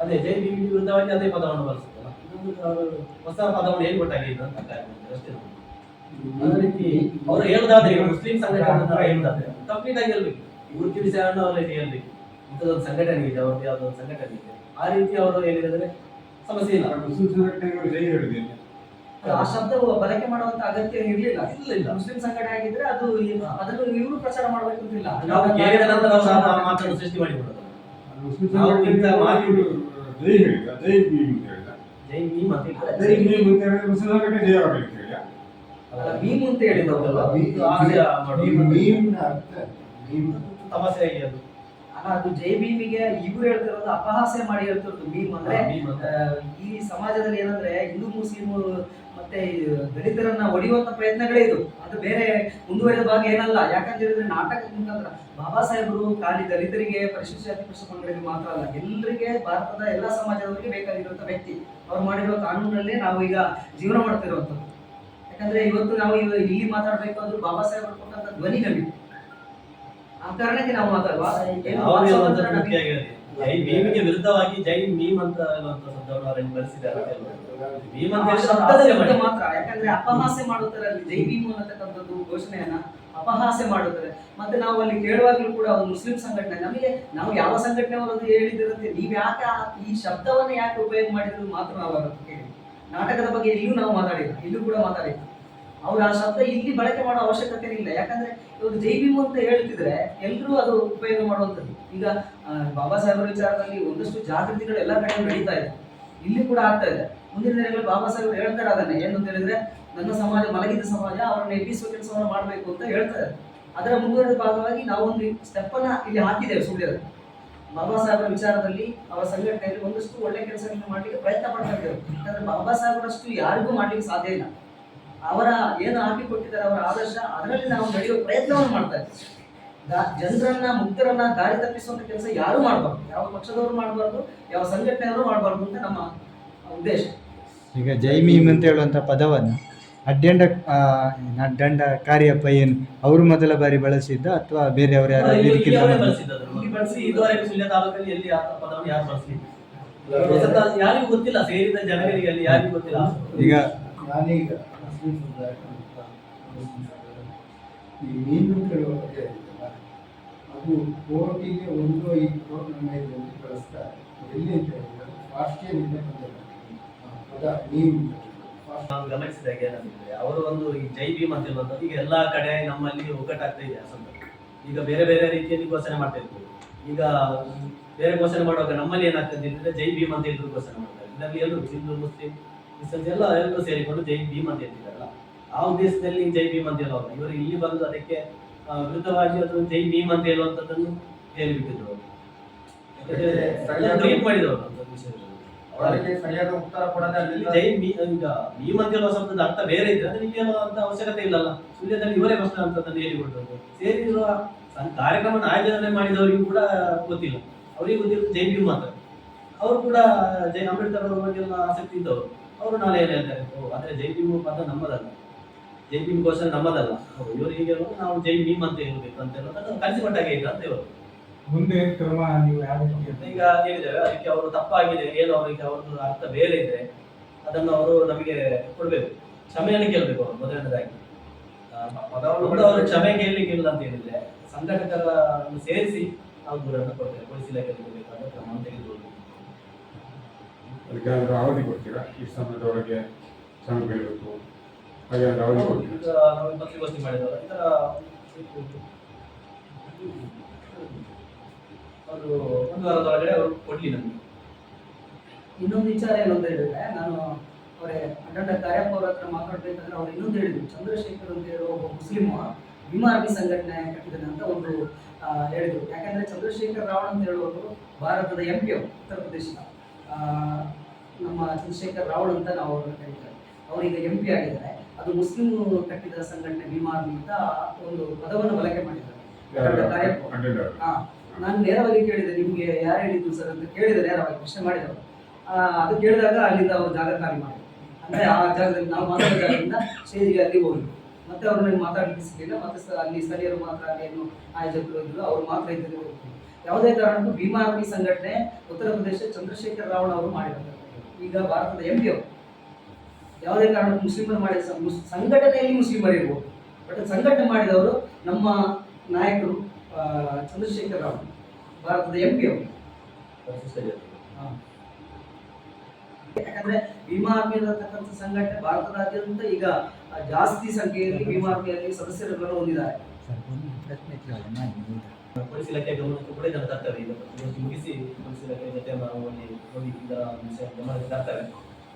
ಅದೇ ಜೈ ಭೀಮ್ ವಿರುದ್ಧವಾಗಿ ಅದೇ ಪದವನ್ನು ಬಳಸುತ್ತಲ್ಲ ಹೊಸ ಪದವನ್ನು ಹೇಳ್ಕೊಟ್ಟಾಗಿದೆ ಅಂತ ಕಾರ್ಯಕ್ರಮ ಅಷ್ಟೇ. ಅದೇ ರೀತಿ ಅವರು ಹೇಳುದಾದ್ರೆ ಮುಸ್ಲಿಂ ಸಂಘಟನೆ ಹೇಳುದಾದ್ರೆ ಕಂಪ್ಲೀಟ್ ಹೇಳ್ಬೇಕು. ಪೂರ್ತಿ ವಿಷಯವನ್ನು ಅವರಲ್ಲಿ ಹೇಳ್ಬೇಕು? ಇಂಥದ್ದೊಂದು ಸಂಘಟನೆ ಇದೆ, ಅವ್ರದ್ದು ಯಾವ್ದೊಂದು ಸಂಘಟನೆ ಇದೆ. ಆ ರೀತಿ ಅವರು ಹೇಳಿದ್ರೆ ಸಮಸ್ಯೆ ಇಲ್ಲ. ಮುಸ್ಲಿಂ ಸಂಘಟನೆಗಳು ಜೈ ಹೇಳಿದೆ ಆ ಶಬ್ದ ಬಳಕೆ ಮಾಡುವಂತ ಅಗತ್ಯ ಇರ್ಲಿಲ್ಲ. ಇಲ್ಲ ಇಲ್ಲ ಮುಸ್ಲಿಂ ಸಂಘಟನೆ ಆಗಿದ್ರೆ ಅದು ಅದನ್ನು ಇವರು ಪ್ರಚಾರ ಮಾಡ್ಬೇಕು ಅಂತಿಲ್ಲ ನಾವು ಕೇಳಿದ ನಂತರ ನಾವು ಮಾತನ್ನು ಸೃಷ್ಟಿ ಮಾಡಿಬಿಡೋದು ಮುಸ್ಲಿಂ ನಾವು ಇಂಥ ಸಂಘಟನೆಗಳು ಮಾತು- ಜೈ ಹೇಳಿದ ಜೈ ಭೀಮ್ ಅಂತ ಹೇಳಿದ. ಜೈ ಭೀಮ್ ಅಂತ ಇದ್ದಾರೆ. ಜೈ ಭೀಮ್ ಅಂತ ಹೇಳಿದ್ರೆ ಮುಸ್ಲಿಂ ಸಂಘಟನೆ ಜೈ ಆಗಲಿಕ್ಕೆ ಹೇಳಿದ. ಅಲ್ಲ, ಭೀಮ್ ಅಂತ ಹೇಳಿದವರಲ್ಲ ಇದು ಹಾಸ್ಯ ಮಾಡೋದು. ಭೀಮ್ನ ಅರ್ಥ ಭೀಮ್ ತಮಾಷೆ ಆಗಿ ಅದು. ಜೈ ಭೀಮಿಗೆ ಇವ್ರು ಹೇಳ್ತಿರೋದು ಅಪಹಾಸ್ಯ ಮಾಡಿ ಹೇಳ್ತಿರೋದು ಭೀಮ್ ಅಂದ್ರೆ ಈ ಸಮಾಜದಲ್ಲಿ ಏನಂದ್ರೆ ಹಿಂದೂ ಮುಸ್ಲಿಂ ಮತ್ತೆ ದಲಿತರನ್ನ ಒಡೆಯುವಂತ ಪ್ರಯತ್ನಗಳೇ ಇದು. ಅದು ಬೇರೆ ಮುಂದುವರೆದ ಭಾಗ ಏನಲ್ಲ. ಯಾಕಂತ ಹೇಳಿದ್ರೆ ನಾಟಕದ ಮುಖಾಂತರ ಬಾಬಾ ಸಾಹೇಬರು ಖಾಲಿ ದಲಿತರಿಗೆ ಪರಿಶಿಷ್ಟ ಜಾತಿ ಪಂಗಡಗಳಿಗೆ ಮಾತ್ರ ಅಲ್ಲ ಎಲ್ಲರಿಗೆ ಭಾರತದ ಎಲ್ಲ ಸಮಾಜದವರಿಗೆ ಬೇಕಾಗಿರುವಂತ ವ್ಯಕ್ತಿ. ಅವ್ರು ಮಾಡಿರುವ ಕಾನೂನಲ್ಲೇ ನಾವು ಈಗ ಜೀವನ ಮಾಡ್ತಿರುವಂಥದ್ದು. ಯಾಕಂದ್ರೆ ಇವತ್ತು ನಾವು ಇಲ್ಲಿ ಇಲ್ಲಿ ಅಂದ್ರೆ ಬಾಬಾ ಸಾಹೇಬರು ಕೊಟ್ಟಂತ ಧ್ವನಿ ನಮಗೆ ಆ ಕಾರಣಕ್ಕೆ ನಾವು ಮಾತಾಡುವ. ಜೈ ಭೀಮಿಗೆ ವಿರುದ್ಧವಾಗಿ ಜೈ ಮೀಮ್ ಅಂತ ಅವರನ್ನು ಬಳಸಿದ್ದಾರೆ ಮಾತ್ರ ಯಾಕಂದ್ರೆ ಅಪಹಾಸ್ಯ ಮಾಡುತ್ತಾರೆ ಅಲ್ಲಿ ಜೈ ಭೀಮ್ ಅನ್ನತಕ್ಕಂಥದ್ದು ಘೋಷಣೆಯನ್ನ ಅಪಹಾಸ್ಯ ಮಾಡುತ್ತಾರೆ ಮತ್ತೆ ನಾವು ಅಲ್ಲಿ ಕೇಳುವಾಗಲೂ ಕೂಡ ಒಂದು ಮುಸ್ಲಿಂ ಸಂಘಟನೆ ನಮಗೆ ನಾವು ಯಾವ ಸಂಘಟನೆ ಅವರದ್ದು ಹೇಳಿದಿರಂತೆ ನೀವು ಯಾಕೆ ಈ ಶಬ್ದವನ್ನು ಯಾಕೆ ಉಪಯೋಗ ಮಾಡಿದ್ರು ಮಾತ್ರ ನಾವು ಕೇಳಿ ನಾಟಕದ ಬಗ್ಗೆ ಇಲ್ಲೂ ನಾವು ಮಾತಾಡಿಲ್ಲ ಇಲ್ಲೂ ಕೂಡ ಮಾತಾಡಿಲ್ಲ. ಅವ್ರು ಆ ಶಬ್ದ ಇಲ್ಲಿ ಬಳಕೆ ಮಾಡೋ ಅವಶ್ಯಕತೆ ಇಲ್ಲ ಯಾಕಂದ್ರೆ ಇವರು ಜೈ ಭೀಮ್ ಅಂತ ಹೇಳ್ತಿದ್ರೆ ಎಲ್ಲರೂ ಅದು ಉಪಯೋಗ ಮಾಡುವಂಥದ್ದು. ಈಗ ಬಾಬಾ ಸಾಹೇಬರ ವಿಚಾರದಲ್ಲಿ ಒಂದಷ್ಟು ಜಾಗೃತಿಗಳು ಎಲ್ಲ ಕಡೆ ನಡೀತಾ ಇದೆ. ಇಲ್ಲಿ ಕೂಡ ಆಗ್ತಾ ಇದೆ. ಮುಂದಿನ ದಿನಗಳಲ್ಲಿ ಬಾಬಾ ಸಾಹೇಬ್ ಹೇಳ್ತಾರೆ ಅದನ್ನ ಏನು ಅಂತ ಹೇಳಿದ್ರೆ, ನನ್ನ ಸಮಾಜ ಮಲಗಿದ ಸಮಾಜ, ಅವರನ್ನ ಎಬ್ಬಿಸುವ ಕೆಲಸವನ್ನು ಮಾಡಬೇಕು ಅಂತ ಹೇಳ್ತಾರೆ. ಅದರ ಮುಂದುವರೆದ ಭಾಗವಾಗಿ ನಾವೊಂದು ಸ್ಟೆಪ್ ಅನ್ನ ಇಲ್ಲಿ ಹಾಕಿದ್ದೇವೆ ಸುಳ್ಯದಲ್ಲಿ ಬಾಬಾ ಸಾಹೇಬರ ವಿಚಾರದಲ್ಲಿ ಅವರ ಸಂಘಟನೆಯಲ್ಲಿ ಒಂದಷ್ಟು ಒಳ್ಳೆ ಕೆಲಸಗಳನ್ನು ಮಾಡಲಿಕ್ಕೆ ಪ್ರಯತ್ನ ಪಡ್ತಾ ಇದ್ದೇವೆ ಯಾಕಂದ್ರೆ ಬಾಬಾ ಸಾಹೇಬರಷ್ಟು ಯಾರಿಗೂ ಮಾಡ್ಲಿಕ್ಕೆ ಸಾಧ್ಯ ಇಲ್ಲ. ಅವರ ಏನು ಹಾಕಿಕೊಟ್ಟಿದ್ದಾರೆ, ಅವರ ಆದರ್ಶ, ಅದರಲ್ಲಿ ನಾವು ನಡೆಯುವ ಪ್ರಯತ್ನವನ್ನು ಮಾಡ್ತಾ ಇದ್ದೇವೆ ಜನರನ್ನ ಮುಕ್ತರನ್ನ ದಾರಿ ತಪ್ಪಿಸುವಂತ ಕೆಲಸ ಯಾರು ಮಾಡಬಾರ್ದು. ಯಾವ ಪಕ್ಷದವರು ಮಾಡಬಾರ್ದು, ಯಾವ ಸಂಘಟನೆಯವರು ಮಾಡಬಾರ್ದು ಅಂತ ನಮ್ಮ ಉದ್ದೇಶ ಈಗ ಜೈ ಮೀಮ್ ಅಂತ ಹೇಳುವಂಥ ಪದವನ್ನು ಅಡ್ಡಂಡ ಅಡ್ಡಂಡ ಕಾರ್ಯಪ್ಪ ಏನು ಅವರು ಮೊದಲ ಬಾರಿ ಬಳಸಿದ್ದ ಅಥವಾ ಬೇರೆಯವರು ಯಾರು ಇದಕ್ಕಿಂತ ಬಳಸಿ ಇದುವರೆಗೂ ಸುಳ್ಯ ತಾಲೂಕಲ್ಲಿ ಎಲ್ಲಿ ಆ ಪದವನ್ನು ಯಾರು ಬಳಸಲಿಲ್ಲ ಹೊಸತ ಯಾರಿಗೂ ಗೊತ್ತಿಲ್ಲ ಸೇರಿದ ಜನಗಳಿಗೆ ಅಲ್ಲಿ ಯಾರಿಗೂ ಗೊತ್ತಿಲ್ಲ? ಈಗ ನಾನೀಗ ಈ ಮೀನು ಕೇಳುವ ಬಗ್ಗೆ ಅದು ಕೋಟಿಗೆ ಒಂದು ಈ ಕೋರ್ಟ್ ನಮ್ಮ ಇದರಲ್ಲಿ ಬಳಸ್ತಾರೆ ಎಲ್ಲಿ ಅಂತ ಹೇಳಿದ್ರೆ ಬಂದಿಲ್ಲ ಪದ ಮೀನು ನಾವು ಗಮನಿಸಿದಾಗ ಏನಂದ್ರೆ ಅವರು ಒಂದು ಈ ಜೈ ಭೀಮ್ ಅಂತ ಹೇಳುವಂಥದ್ದು ಈಗ ಎಲ್ಲಾ ಕಡೆ ನಮ್ಮಲ್ಲಿ ಒಗ್ಗಟ್ಟಾಗ್ತಾ ಇದೆ ಆ ಸಂದರ್ಭ. ಈಗ ಬೇರೆ ಬೇರೆ ರೀತಿಯಲ್ಲಿ ಘೋಷಣೆ ಮಾಡ್ತಾ ಇರ್ತೀವಿ. ಈಗ ಬೇರೆ ಘೋಷಣೆ ಮಾಡುವಾಗ ನಮ್ಮಲ್ಲಿ ಏನಾಗ್ತದೆ ಅಂದ್ರೆ ಜೈ ಭೀಮ್ ಅಂತ ಹೇಳಿದ್ರು ಘೋಷಣೆ ಮಾಡ್ತಾರೆ. ಇದರಲ್ಲಿ ಎಲ್ಲರೂ ಹಿಂದೂ ಮುಸ್ಲಿಂ ಕ್ರಿಶ್ಚಿಯನ್ಸ್ ಎಲ್ಲ ಎಲ್ಲರೂ ಸೇರಿಕೊಂಡು ಜೈ ಭೀಮ್ ಅಂತ ಹೇಳ್ತಿದ್ದಾರಲ್ಲ. ಆ ಉದ್ದೇಶದಲ್ಲಿ ಜೈ ಭೀಮ್ ಅಂತ ಹೇಳುವಾಗ ಇವರು ಇಲ್ಲಿ ಬಂದು ಅದಕ್ಕೆ ವಿರುದ್ಧವಾಗಿ ಅದು ಜೈ ಭೀಮ್ ಅಂತ ಹೇಳುವಂಥದ್ದನ್ನು ಹೇಳಿಬಿಟ್ಟಿದ್ರು ಅವರು. ಟ್ರೀಟ್ ಮಾಡಿದವರು ವಿಷಯದಲ್ಲಿ. ಅವರಿಗೆ ಸರಿಯಾದ ಉತ್ತರ ಕೊಡದೆ ಅಲ್ಲಿ ಜೈ ಮೀ- ಈಗ ಈ ಅಂತ ಹೇಳುವ ಶಬ್ದದ ಅರ್ಥ ಬೇರೆ ಇದ್ರೆ ಅದು ನಿಮಗೆ ಅಂತ ಅವಶ್ಯಕತೆ ಇಲ್ಲಲ್ಲ. ಸುಳ್ಯದಲ್ಲಿ ಇವರೇ ಫಸ್ಟ್ ಅಂತದನ್ನು ಹೇಳಿಕೊಡ್ಬೇಕು ಸೇರಿರುವ ಕಾರ್ಯಕ್ರಮ ಆಯೋಜನೆ ಮಾಡಿದವರಿಗೂ ಕೂಡ ಗೊತ್ತಿಲ್ಲ. ಅವರಿಗೆ ಗೊತ್ತಿರೋದು ಜೈ ಭೀಮ್ ಮಾತ್ರ. ಅವರು ಕೂಡ ಜೈ ಅಂಬೇಡ್ಕರ್ ಅವರ ಬಗ್ಗೆ ಎಲ್ಲ ಆಸಕ್ತಿ ಇದ್ದವರು. ಅವರು ನಾಳೆ ಏನು ಹೇಳ್ತಾರೆ? ಓ ಆದರೆ ಜೈ ಭೀಮ್ ಪದ ನಮ್ಮದಲ್ಲ. ಜೈ ಭೀಮ್ ಘೋಷಣೆ ನಮ್ಮದಲ್ಲ. ಇವರು ಹೀಗೆ ನಾವು ಜೈ ಭೀಮ್ ಅಂತ ಹೇಳ್ಬೇಕು ಅಂತ ಹೇಳೋದು ಕಲಿಸಿಕೊಟ್ಟಾಗೆ ಇದೆ ಅಂತ ಇವರು ಮುಂದೆ ಕ್ರಮ ನೀವು ಯಾವ ರೀತಿ ಈಗ ಹೇಳಿದ್ದೇವೆ ಅದಕ್ಕೆ ಅವರು ತಪ್ಪಾಗಿದೆ ಏನು ಅವರಿಗೆ ಅವ್ರದ್ದು ಅರ್ಥ ಬೇರೆ ಇದ್ರೆ ಅದನ್ನು ಅವರು ನಮಗೆ ಕೊಡಬೇಕು. ಕ್ಷಮೆಯನ್ನು ಕೇಳಬೇಕು ಅವರು ಮೊದಲನೇದಾಗಿ. ಕೂಡ ಅವರು ಕ್ಷಮೆ ಕೇಳಲಿಕ್ಕೆ ಇಲ್ಲ ಅಂತ ಹೇಳಿದ್ರೆ ಸಂಘಟಕರನ್ನು ಸೇರಿಸಿ ನಾವು ದೂರನ್ನು ಕೊಡ್ತೇವೆ ಪೊಲೀಸ್ ಇಲಾಖೆಯಲ್ಲಿ ಬೇಕಾದ ಕ್ರಮವನ್ನು ತೆಗೆದುಕೊಳ್ಳಬೇಕು ಅದಕ್ಕೆ ಅವಧಿ ಕೊಡ್ತೀರಾ? ಈ ಸಮಯದೊಳಗೆ ಕ್ಷಮೆ ಕೇಳಬೇಕು. ಹಾಗೆ ಏನಾದ್ರು ಅವಧಿ ಕೊಡ್ತೀರಾ? ಈಗ ನಾವು ಪತ್ರಿಕೋಷ್ಠಿ ಮಾಡಿದವರು ಇದರ ಅವರು ಒಂದು ವಾರದೊಳಗಡೆ ಅವರು ಕೊಡ್ಲಿ ನಮಗೆ. ಇನ್ನೊಂದು ವಿಚಾರ ಏನು ಅಂತ ಹೇಳಿದ್ರೆ ನಾನು ಅವರೇ ಅಡ್ಡ ಕಾರ್ಯಪ್ಪ ಅವ್ರ ಹತ್ರ ಮಾತಾಡ್ಬೇಕಂದ್ರೆ ಅವ್ರು ಇನ್ನೊಂದು ಹೇಳಿದ್ರು ಚಂದ್ರಶೇಖರ್ ಅಂತ ಹೇಳುವ ಒಬ್ಬ ಮುಸ್ಲಿಂ ಭೀಮಾರ್ಮಿ ಸಂಘಟನೆ ಕಟ್ಟಿದ್ದಾನೆ ಅಂತ ಒಂದು ಆ, ಹೇಳಿದ್ರು. ಯಾಕಂದ್ರೆ ಚಂದ್ರಶೇಖರ್ ರಾವ್ ಅಂತ ಹೇಳುವವರು ಭಾರತದ ಎಂ ಪಿ ಉತ್ತರ ಪ್ರದೇಶದ ಆ, ನಮ್ಮ ಚಂದ್ರಶೇಖರ್ ರಾವ್ ಅಂತ ನಾವು ಅವ್ರನ್ನ ಕರೀತಾರೆ. ಅವರೀಗ ಎಂ ಪಿ ಆಗಿದ್ದಾರೆ. ಅದು ಮುಸ್ಲಿಂ ಕಟ್ಟಿದ ಸಂಘಟನೆ ಭೀಮಾರ್ಮಿ ಅಂತ ಒಂದು ಪದವನ್ನು ಬಳಕೆ ಮಾಡಿದ್ದಾರೆ. ಕಾರ್ಯಪ್ಪ ಹಾ. ನಾನು ನೇರವಾಗಿ ಕೇಳಿದೆ, ನಿಮಗೆ ಯಾರು ಹೇಳಿದ್ರು ಸರ್ ಅಂತ ಕೇಳಿದೆ ನೇರವಾಗಿ, ಪ್ರಶ್ನೆ ಮಾಡಿದರು ಅದು ಕೇಳಿದಾಗ ಅಲ್ಲಿಂದ ಅವರು ಜಾಗ ಖಾಲಿ ಮಾಡಿದ್ರು. ಅಂದ್ರೆ ಆ ಜಾಗದಲ್ಲಿ ನಾವು ಮಾತಾಡೋ ಜಾಗದಿಂದ ಅಲ್ಲಿ ಹೋದ್ರು. ಮತ್ತೆ ಅವ್ರನ್ನ ಮಾತಾಡಲಿಕ್ಕೆ ಸಿಗಲಿಲ್ಲ, ಮತ್ತೆ ಅಲ್ಲಿ ಸ್ಥಳೀಯರು ಮಾತ್ರ ಏನು ಆಯೋಜಕರು ಇದ್ರು, ಅವ್ರು ಮಾತ್ರ ಇದ್ದರು ಯಾವುದೇ ಕಾರಣಕ್ಕೂ ಭೀಮಾ ಆರ್ಮಿ ಸಂಘಟನೆ ಉತ್ತರ ಪ್ರದೇಶ ಚಂದ್ರಶೇಖರ್ ರಾವಣ ಅವರು ಮಾಡಿದ್ದಾರೆ ಈಗ ಭಾರತದ ಎಂ ಪಿ ಅವರು. ಯಾವುದೇ ಕಾರಣಕ್ಕೂ ಮುಸ್ಲಿಮರು ಮಾಡಿದ ಸಂಘಟನೆಯಲ್ಲಿ ಮುಸ್ಲಿಮರು ಇರ್ಬೋದು. ಬಟ್ ಸಂಘಟನೆ ಮಾಡಿದವರು ನಮ್ಮ ನಾಯಕರು ಚಂದ್ರಶೇಖರ್ ರಾವ್ ಭಾರತದ ಎಂ ಪಿ ಅವರು. ಯಾಕಂದ್ರೆ ಭೀಮಾ ಆರ್ಮಿ ಅನ್ನತಕ್ಕಂಥ ಸಂಘಟನೆ ಭಾರತದಾದ್ಯಂತ ಈಗ ಜಾಸ್ತಿ ಸಂಖ್ಯೆಯಲ್ಲಿ ಭೀಮಾ ಆರ್ಮಿಯಲ್ಲಿ ಸದಸ್ಯರುಗಳನ್ನು ಹೊಂದಿದ್ದಾರೆ. ಪೊಲೀಸ್ ಇಲಾಖೆ ಗಮನಕ್ಕೂ ಕೂಡ ಇದನ್ನು ತರ್ತೇವೆ ಇದು ಇವತ್ತು ಮುಗಿಸಿ ಪೊಲೀಸ್ ಇಲಾಖೆ ಜೊತೆ ನಾವು ಅಲ್ಲಿ ಹೋಗಿ ಇದರ ವಿಷಯ ಗಮನಕ್ಕೆ ತರ್ತೇವೆ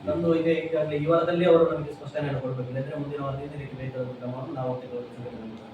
ನಮ್ದು ಇದೆ ಈಗಾಗಲೇ ಈ ವಾರದಲ್ಲಿ ಅವರು ನಮಗೆ ಸ್ಪಷ್ಟನೆಯನ್ನು ಕೊಡಬೇಕು ಇಲ್ಲಾಂದ್ರೆ ಮುಂದಿನ ವಾರದಿಂದ ರೀತಿ ಬೇಕಾದ ಕ್ರಮವನ್ನು ನಾವು ತೆಗೆದುಕೊಳ್ಳುತ್ತೇವೆ.